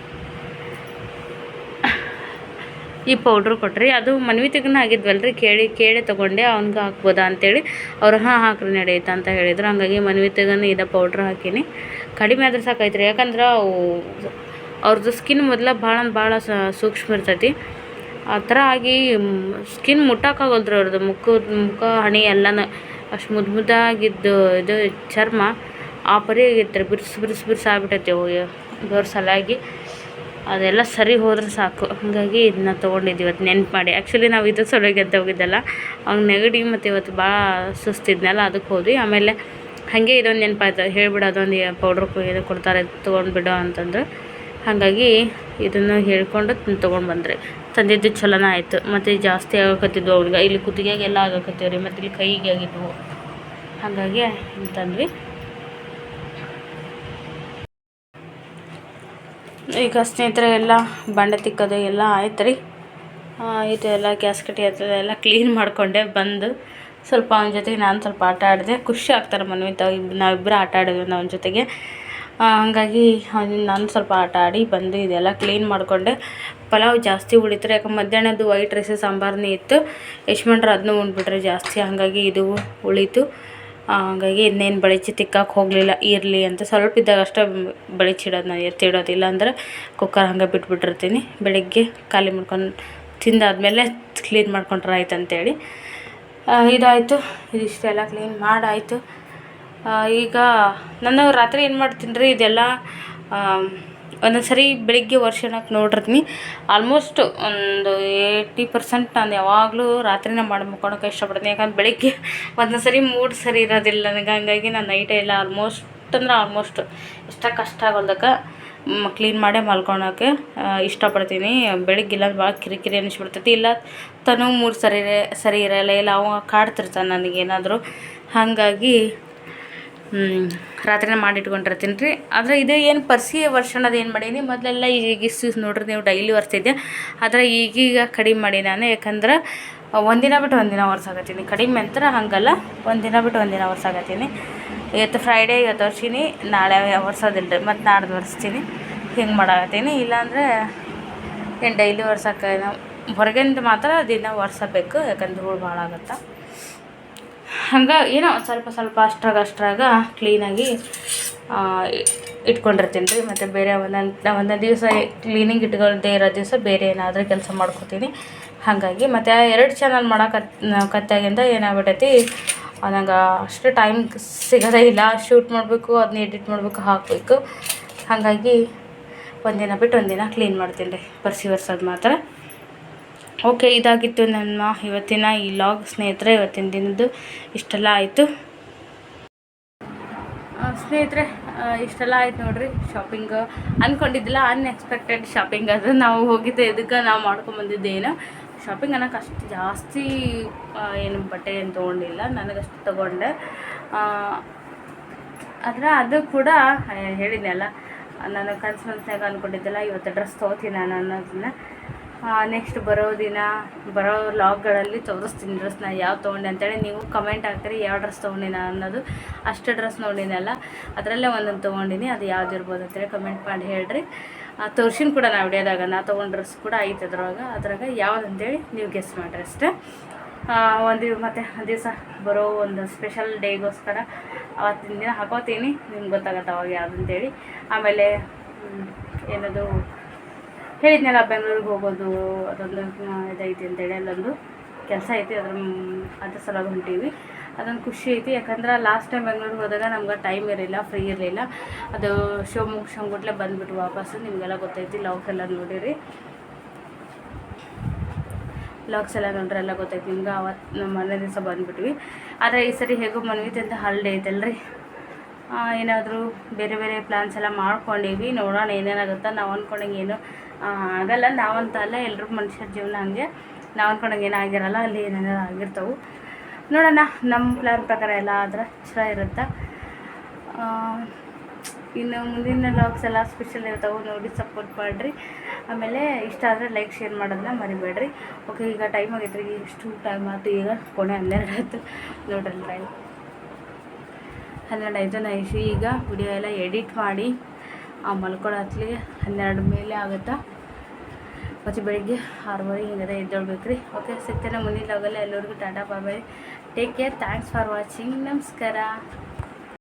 ಈ ಪೌಡ್ರ್ ಕೊಟ್ರಿ. ಅದು ಮನ್ವಿತಿಗನ ಆಗಿದ್ವಲ್ರಿ. ಕೇಳಿ ಕೇಳಿ ತೊಗೊಂಡೆ. ಅವ್ನಿಗೆ ಹಾಕ್ಬೋದಾ ಅಂತೇಳಿ. ಅವ್ರು, ಹಾಂ, ಹಾಕ್ರಿ ನಡೆಯುತ್ತೆ ಅಂತ ಹೇಳಿದ್ರು. ಹಂಗಾಗಿ ಮನ್ವಿತಿಗನ ಇದ ಪೌಡ್ರ್ ಹಾಕೀನಿ. ಕಡಿಮೆ ಆದ್ರೆ ಸಾಕೈತ್ರಿ ಯಾಕಂದ್ರೆ ಅವು ಅವ್ರದ್ದು ಸ್ಕಿನ್ ಮೊದಲ ಭಾಳ ಭಾಳ ಸೂಕ್ಷ್ಮ ಇರ್ತೈತಿ. ಆ ಥರ ಆಗಿ ಸ್ಕಿನ್ ಮುಟ್ಟಾಕಾಗಲ್ದ್ರಿ ಅವ್ರದ್ದು ಮುಖ ಮುಖ, ಹಣೆ ಎಲ್ಲನ. ಅಷ್ಟು ಮುದ್ದು ಮುದ್ದಾಗಿದ್ದು ಇದು ಚರ್ಮ ಆ ಪರಿ ಆಗೈತೆ ರೀ ಬಿರ್ಸು ಬಿರ್ಸು, ಬಿರ್ಸ್ ಆಗ್ಬಿಟ್ಟೈತಿ ಅವು. ಬೆವ್ರ ಸಲಾಗಿ ಅದೆಲ್ಲ ಸರಿ ಹೋದ್ರೆ ಸಾಕು. ಹಾಗಾಗಿ ಇದನ್ನ ತೊಗೊಂಡಿದ್ದೀವಿ ಇವತ್ತು ನೆನ್ಪು ಮಾಡಿ. ಆ್ಯಕ್ಚುಲಿ ನಾವು ಇದ್ರ ಸಲುವಾಗಿ ಅಂತ ಹೋಗಿದ್ದಲ್ಲ. ಅವ್ನು ನೆಗಡಿ ಮತ್ತು ಇವತ್ತು ಭಾಳ ಸುಸ್ತಿದ್ನಲ್ಲ ಅದಕ್ಕೆ ಹೋದ್ವಿ. ಆಮೇಲೆ ಹಾಗೆ ಇದೊಂದು ನೆನಪಾಯ್ತು. ಹೇಳ್ಬಿಡು, ಅದೊಂದು ಪೌಡ್ರ್ ಇದು ಕೊಡ್ತಾರೆ ತೊಗೊಂಡ್ಬಿಡು ಅಂತಂದು ಹಾಗಾಗಿ ಇದನ್ನು ಹೇಳ್ಕೊಂಡು ತೊಗೊಂಡು ಬಂದ್ರಿ ತಂದಿದ್ದು ಚಲೋನ ಆಯಿತು. ಮತ್ತು ಜಾಸ್ತಿ ಆಗಕತ್ತಿದ್ವು ಅವ್ಳಿಗೆ ಇಲ್ಲಿ ಕುತ್ತಿಗೆಗೆಲ್ಲ ಆಗಕತ್ತೀವಿ ರೀ ಮತ್ತು ಇಲ್ಲಿ ಕೈಗೆ ಆಗಿದ್ವು ಹಾಗಾಗಿ ತಂದ್ವಿ. ಈಗ ಸ್ನೇಹಿತರೆ, ಎಲ್ಲ ಬಂಡೆ ತಿಕ್ಕೋದು ಎಲ್ಲ ಆಯ್ತು ರೀ. ಇದು ಎಲ್ಲ ಗ್ಯಾಸ್ ಕಟ್ಟಿ ಹತ್ತಿರ ಎಲ್ಲ ಕ್ಲೀನ್ ಮಾಡಿಕೊಂಡೆ, ಬಂದು ಸ್ವಲ್ಪ ಅವನ ಜೊತೆಗೆ ನಾನು ಸ್ವಲ್ಪ ಆಟ ಆಡಿದೆ. ಖುಷಿ ಆಗ್ತಾರೆ ಮನ್ವಿತ ನಾವಿಬ್ಬರು ಆಟ ಆಡಿದ್ವಿ ಅವನ ಜೊತೆಗೆ. ಹಾಗಾಗಿ ನಾನು ಸ್ವಲ್ಪ ಆಟ ಆಡಿ ಬಂದು ಇದೆಲ್ಲ ಕ್ಲೀನ್ ಮಾಡಿಕೊಂಡೆ. ಪಲಾವ್ ಜಾಸ್ತಿ ಉಳಿತರೆ, ಯಾಕಂದ್ರೆ ಮಧ್ಯಾಹ್ನದ್ದು ವೈಟ್ ರೈಸ್ ಸಾಂಬಾರನೇ ಇತ್ತು. ಯಶ್ಮಂಡ್ರು ಅದನ್ನೂ ಉಂಡ್ಬಿಟ್ರೆ ಜಾಸ್ತಿ, ಹಾಗಾಗಿ ಇದು ಉಳೀತು. ಹಂಗಾಗಿ ಇನ್ನೇನು ಬಳಿಚಿ ತಿಕ್ಕಕ್ಕೆ ಹೋಗಲಿಲ್ಲ, ಇರಲಿ ಅಂತ ಸ್ವಲ್ಪ ಇದ್ದಾಗ ಅಷ್ಟೇ ಬಳಿಚಿಡೋದು ನಾನು ಎತ್ತಿಡೋದಿಲ್ಲ ಅಂದ್ರೆ ಕುಕ್ಕರ್ ಹಂಗೆ ಬಿಟ್ಬಿಟ್ಟಿರ್ತೀನಿ. ಬೆಳಗ್ಗೆ ಖಾಲಿ ಮಾಡ್ಕೊಂಡು ತಿಂದಾದಮೇಲೆ ಕ್ಲೀನ್ ಮಾಡ್ಕೊಂಡ್ರೆ ಆಯ್ತು ಅಂತೇಳಿ. ಇದಾಯಿತು. ಇದಿಷ್ಟೆಲ್ಲ ಕ್ಲೀನ್ ಮಾಡಾಯಿತು. ಈಗ ನಾನು ರಾತ್ರಿ ಏನು ಮಾಡ್ತೀನಿ ರೀ ಇದೆಲ್ಲ ಒಂದೊಂದು ಸರಿ ಬೆಳಿಗ್ಗೆ ವರ್ಷಣಕ್ಕೆ ನೋಡಿರ್ತೀನಿ. ಆಲ್ಮೋಸ್ಟ್ ಒಂದು ಏಯ್ಟಿ ಪರ್ಸೆಂಟ್ ನಾನು ಯಾವಾಗಲೂ ರಾತ್ರಿನೇ ಮಾಡಿ ಮುಕ್ಕೊಳಕ್ಕೆ ಇಷ್ಟಪಡ್ತೀನಿ. ಯಾಕಂದ್ರೆ ಬೆಳಿಗ್ಗೆ ಒಂದೊಂದು ಸರಿ ಮೂಡ್ ಸರಿ ಇರೋದಿಲ್ಲ. ನನಗೆ ಹಂಗಾಗಿ ನಾನು ನೈಟೇ ಎಲ್ಲ ಆಲ್ಮೋಸ್ಟ್ ಅಂದ್ರೆ ಆಲ್ಮೋಸ್ಟ್ ಇಷ್ಟ ಕಷ್ಟ ಆಗೋದಕ್ಕೆ ಕ್ಲೀನ್ ಮಾಡೇ ಮಲ್ಕೊಳಕ್ಕೆ ಇಷ್ಟಪಡ್ತೀನಿ. ಬೆಳಿಗ್ಗೆ ಇಲ್ಲ ಭಾಳ ಕಿರಿಕಿರಿ ಅನಿಸ್ಬಿಡ್ತೈತಿ. ಇಲ್ಲ ತನು ಮೂರು ಸರಿ ಸರಿ ಇರಲ್ಲ. ಇಲ್ಲ, ಅವ ಕಾಡ್ತಿರ್ತಾನೆ ನನಗೇನಾದರೂ. ಹಾಗಾಗಿ ರಾತ್ರಿನೇ ಮಾಡಿ ಇಟ್ಕೊಂಡಿರ್ತೀನಿ ರೀ. ಆದರೆ ಇದು ಏನು ಪರ್ಸಿ ವರ್ಷಣದ ಏನು ಮಾಡೀನಿ? ಮೊದಲೆಲ್ಲ ಈಗ ಇಷ್ಟು ನೋಡ್ರಿ ನೀವು ಡೈಲಿ ಒರೆಸ್ತಿದ್ದೆ ಆದರೆ ಈಗೀಗ ಕಡಿಮೆ ಮಾಡಿ ನಾನು. ಯಾಕಂದ್ರೆ ಒಂದಿನ ಬಿಟ್ಟು ಒಂದಿನ ಒರೆಸಾಗತ್ತೀನಿ ಕಡಿಮೆ ಅಂತರ ಹಾಗಲ್ಲ. ಒಂದಿನ ಬಿಟ್ಟು ಒಂದಿನ ಒರೆಸಾಗತ್ತೀನಿ ಇವತ್ತು ಫ್ರೈಡೇ ಇವತ್ತು ಒರ್ಸೀನಿ ನಾಳೆ ಒರೆಸೋದಿಲ್ಲ ರೀ ಮತ್ತು ನಾಡ್ದು ಒರೆಸ್ತೀನಿ ಹಿಂಗೆ ಮಾಡಾಕತ್ತೀನಿ. ಇಲ್ಲಾಂದರೆ ಏನು ಡೈಲಿ ಒರ್ಸಕ್ಕೆ ಹೊರಗಿಂದ ಮಾತ್ರ ದಿನ ಒರೆಸಬೇಕು ಯಾಕಂದ್ರೆ ಧೂಳು ಭಾಳ ಆಗುತ್ತೆ. ಹಂಗೆ ಏನೋ ಸ್ವಲ್ಪ ಸ್ವಲ್ಪ ಅಷ್ಟ್ರಾಗ ಅಷ್ಟ್ರಾಗ ಕ್ಲೀನಾಗಿ ಇಟ್ಕೊಂಡಿರ್ತೀನಿ ರೀ ಮತ್ತು ಬೇರೆ ಒಂದೊಂದು ಒಂದೊಂದು ದಿವಸ ಕ್ಲೀನಿಂಗ್ ಇಟ್ಕೊಳ್ದೇ ಇರೋ ದಿವಸ ಬೇರೆ ಏನಾದರೂ ಕೆಲಸ ಮಾಡ್ಕೊತೀನಿ. ಹಾಗಾಗಿ ಮತ್ತು ಎರಡು ಚಾನಲ್ ಮಾಡಕತ್ ಕತ್ತಾಗಿಂದ ಏನಾಗ್ಬಿಟ್ಟೈತಿ ನಂಗೆ ಅಷ್ಟು ಟೈಮ್ ಸಿಗೋದೇ ಇಲ್ಲ. ಶೂಟ್ ಮಾಡಬೇಕು ಅದನ್ನ ಎಡಿಟ್ ಮಾಡಬೇಕು, ಹಾಕಬೇಕು. ಹಾಗಾಗಿ ಒಂದಿನ ಬಿಟ್ಟು ಒಂದಿನ ಕ್ಲೀನ್ ಮಾಡ್ತೀನಿ ರೀ ಬರ್ಸಿ ಬರ್ಸೋದು ಮಾತ್ರ. ಓಕೆ, ಇದಾಗಿತ್ತು ನನ್ನ ಇವತ್ತಿನ ಈ ಲಾಗ್. ಸ್ನೇಹಿತರೆ, ಇವತ್ತಿನ ದಿನದ್ದು ಇಷ್ಟೆಲ್ಲ ಆಯಿತು. ಸ್ನೇಹಿತರೆ ಇಷ್ಟೆಲ್ಲ ಆಯ್ತು ನೋಡ್ರಿ. ಶಾಪಿಂಗ್ ಅಂದ್ಕೊಂಡಿದ್ದಿಲ್ಲ ಅನ್ಎಕ್ಸ್ಪೆಕ್ಟೆಡ್ ಶಾಪಿಂಗ್ ಅದು ನಾವು ಹೋಗಿದ್ದೆ ಇದಕ್ಕೆ ನಾವು ಮಾಡ್ಕೊಂಬಂದಿದ್ದೇನು ಶಾಪಿಂಗ್ ಅನ್ನೋಕೆ ಅಷ್ಟು ಜಾಸ್ತಿ ಏನು ಬಟ್ಟೆ ಏನು ತೊಗೊಂಡಿಲ್ಲ. ನನಗಷ್ಟು ತೊಗೊಂಡೆ. ಆದರೆ ಅದು ಕೂಡ ಹೇಳಿದ್ನಲ್ಲ ನಾನು ಕನ್ಸು ಮನಸ್ನಾಗ ಅಂದ್ಕೊಂಡಿದ್ದೆಲ್ಲ ಇವತ್ತು ಡ್ರೆಸ್ ತೊಗೋತೀನಿ ನಾನು ಅನ್ನೋದನ್ನ. ನೆಕ್ಸ್ಟ್ ಬರೋ ದಿನ, ಬರೋ ಲಾಗ್ಗಳಲ್ಲಿ ತೋರಿಸ್ತೀನಿ ಡ್ರೆಸ್ನ ಯಾವ ತೊಗೊಂಡೆ ಅಂತೇಳಿ ನೀವು ಕಮೆಂಟ್ ಹಾಕ್ತೀರಿ, ಯಾವ ಡ್ರೆಸ್ ತೊಗೊಂಡಿನ ಅನ್ನೋದು ಅಷ್ಟು ಡ್ರೆಸ್ ನೋಡಿನಲ್ಲ, ಅದರಲ್ಲೇ ಒಂದೊಂದು ತೊಗೊಂಡಿನಿ, ಅದು ಯಾವ್ದು ಇರ್ಬೋದು ಅಂತೇಳಿ ಕಮೆಂಟ್ ಮಾಡಿ ಹೇಳ್ರಿ. ತೋರ್ಸಿನ ಕೂಡ ನಾ ವಿಡಿಯೋದಾಗ, ನಾ ತೊಗೊಂಡ ಡ್ರೆಸ್ ಕೂಡ ಐತೆ ಅದ್ರೊಳಗೆ ಅದ್ರಾಗ ಯಾವ್ದು ಅಂತೇಳಿ ನೀವು ಗೆಸ್ ಮಾಡಿರಿ ಅಷ್ಟೇ. ಒಂದು ಮತ್ತು ದಿವಸ ಬರೋ ಒಂದು ಸ್ಪೆಷಲ್ ಡೇಗೋಸ್ಕರ ಅವತ್ತಿನ ದಿನ ಹಾಕೋತೀನಿ, ನಿಮ್ಗೆ ಗೊತ್ತಾಗತ್ತೆ ಅವಾಗ ಯಾವ್ದು ಅಂತೇಳಿ. ಆಮೇಲೆ ಏನದು ಹೇಳಿದ್ನಲ್ಲ ಬೆಂಗಳೂರಿಗೆ ಹೋಗೋದು, ಅದೊಂದು ಇದೈತಿ ಅಂತೇಳಿ ಅಲ್ಲೊಂದು ಕೆಲಸ ಐತಿ, ಅದ್ರ ಅದ್ರ ಸಲುವಾಗಿ ಹೊಂಟೀವಿ. ಅದೊಂದು ಖುಷಿ ಐತಿ, ಯಾಕಂದ್ರೆ ಲಾಸ್ಟ್ ಟೈಮ್ ಬೆಂಗಳೂರಿಗೆ ಹೋದಾಗ ನಮ್ಗೆ ಟೈಮ್ ಇರಲಿಲ್ಲ ಫ್ರೀ ಇರಲಿಲ್ಲ. ಅದು ಶೋ ಮುಗಿಸ್ಕೊಂಡ್ಬಿಟ್ಲೆ ಬಂದ್ಬಿಟ್ಟು ವಾಪಸ್ಸು ನಿಮಗೆಲ್ಲ ಗೊತ್ತೈತಿ ಲಾಕ್ಸ್ ಎಲ್ಲ ನೋಡಿರಿ. ಲಾಕ್ಸ್ ಎಲ್ಲ ನೋಡ್ರೆ, ಎಲ್ಲ ಗೊತ್ತೈತಿ ನಿಮ್ಗೆ ಅವತ್ತು ನಮ್ಮ ಮನೆ ದಿವಸ ಬಂದುಬಿಟ್ವಿ. ಆದರೆ ಈ ಸರಿ ಹೇಗೋ ಮನವಿತ್ತು ಅಂತ ಹಾಲಿಡೇ ಐತಲ್ರಿ. ಏನಾದರೂ ಬೇರೆ ಬೇರೆ ಪ್ಲ್ಯಾನ್ಸ್ ಎಲ್ಲ ಮಾಡ್ಕೊಂಡೀವಿ ನೋಡೋಣ ಏನೇನಾಗುತ್ತೋ. ನಾವು ಅಂದ್ಕೊಂಡಂಗೆ ಏನು ಆಗಲ್ಲ. ನಾವಂತ ಅಲ್ಲ ಎಲ್ಲರೂ ಮನುಷ್ಯರ ಜೀವನ ಹಂಗೆ. ನಾವು ಅಂದ್ಕೊಂಡಂಗೆ ಏನೂ ಆಗಿರಲ್ಲ, ಅಲ್ಲಿ ಏನೇನೋ ಆಗಿರ್ತವೆ. ನೋಡೋಣ ನಮ್ಮ ಪ್ಲ್ಯಾನ್ ಪ್ರಕಾರ ಎಲ್ಲ ಆದ್ರೆ ಇರುತ್ತೆ? ಇನ್ನು ಮುಂದಿನ ಲಾಗ್ಸ್ ಎಲ್ಲ ಸ್ಪೆಷಲ್ ಇರ್ತಾವೆ. ನೋಡಿ ಸಪೋರ್ಟ್ ಮಾಡಿರಿ. ಆಮೇಲೆ ಇಷ್ಟ ಆದರೆ ಲೈಕ್ ಶೇರ್ ಮಾಡೋದನ್ನ ಮರಿಬೇಡ್ರಿ. ಓಕೆ ಈಗ ಟೈಮ್ ಆಗೈತೆ ರೀ ಇಷ್ಟು ಟೈಮ್ ಆಯ್ತು ಈಗ ಕೊನೆ ಹನ್ನೆರಡು ಆಯ್ತು. ನೋಡ್ರಿ ಟೈಮ್ ಹನ್ನೆರಡು ಆಯ್ತು ನೈಸಿ ಈಗ ವಿಡಿಯೋ ಎಲ್ಲ ಎಡಿಟ್ ಮಾಡಿ ಹೊತ್ತಿಗೆ ಹನ್ನೆರಡು ಮೇಲೆ ಆಗುತ್ತಾ? ಮತ್ತು ಬೆಳಿಗ್ಗೆ ಆರೂವರೆಗೆ ಹಿಂಗೆ ಎದ್ದೇಳ್ಬೇಕು ರೀ ಓಕೆ ಸಿಗ್ತೇನೆ ಮುಂದಿನ ಲಾಗಲ್ಲ ಎಲ್ಲರಿಗೂ tata bye take care thanks for watching ನಮಸ್ಕಾರ.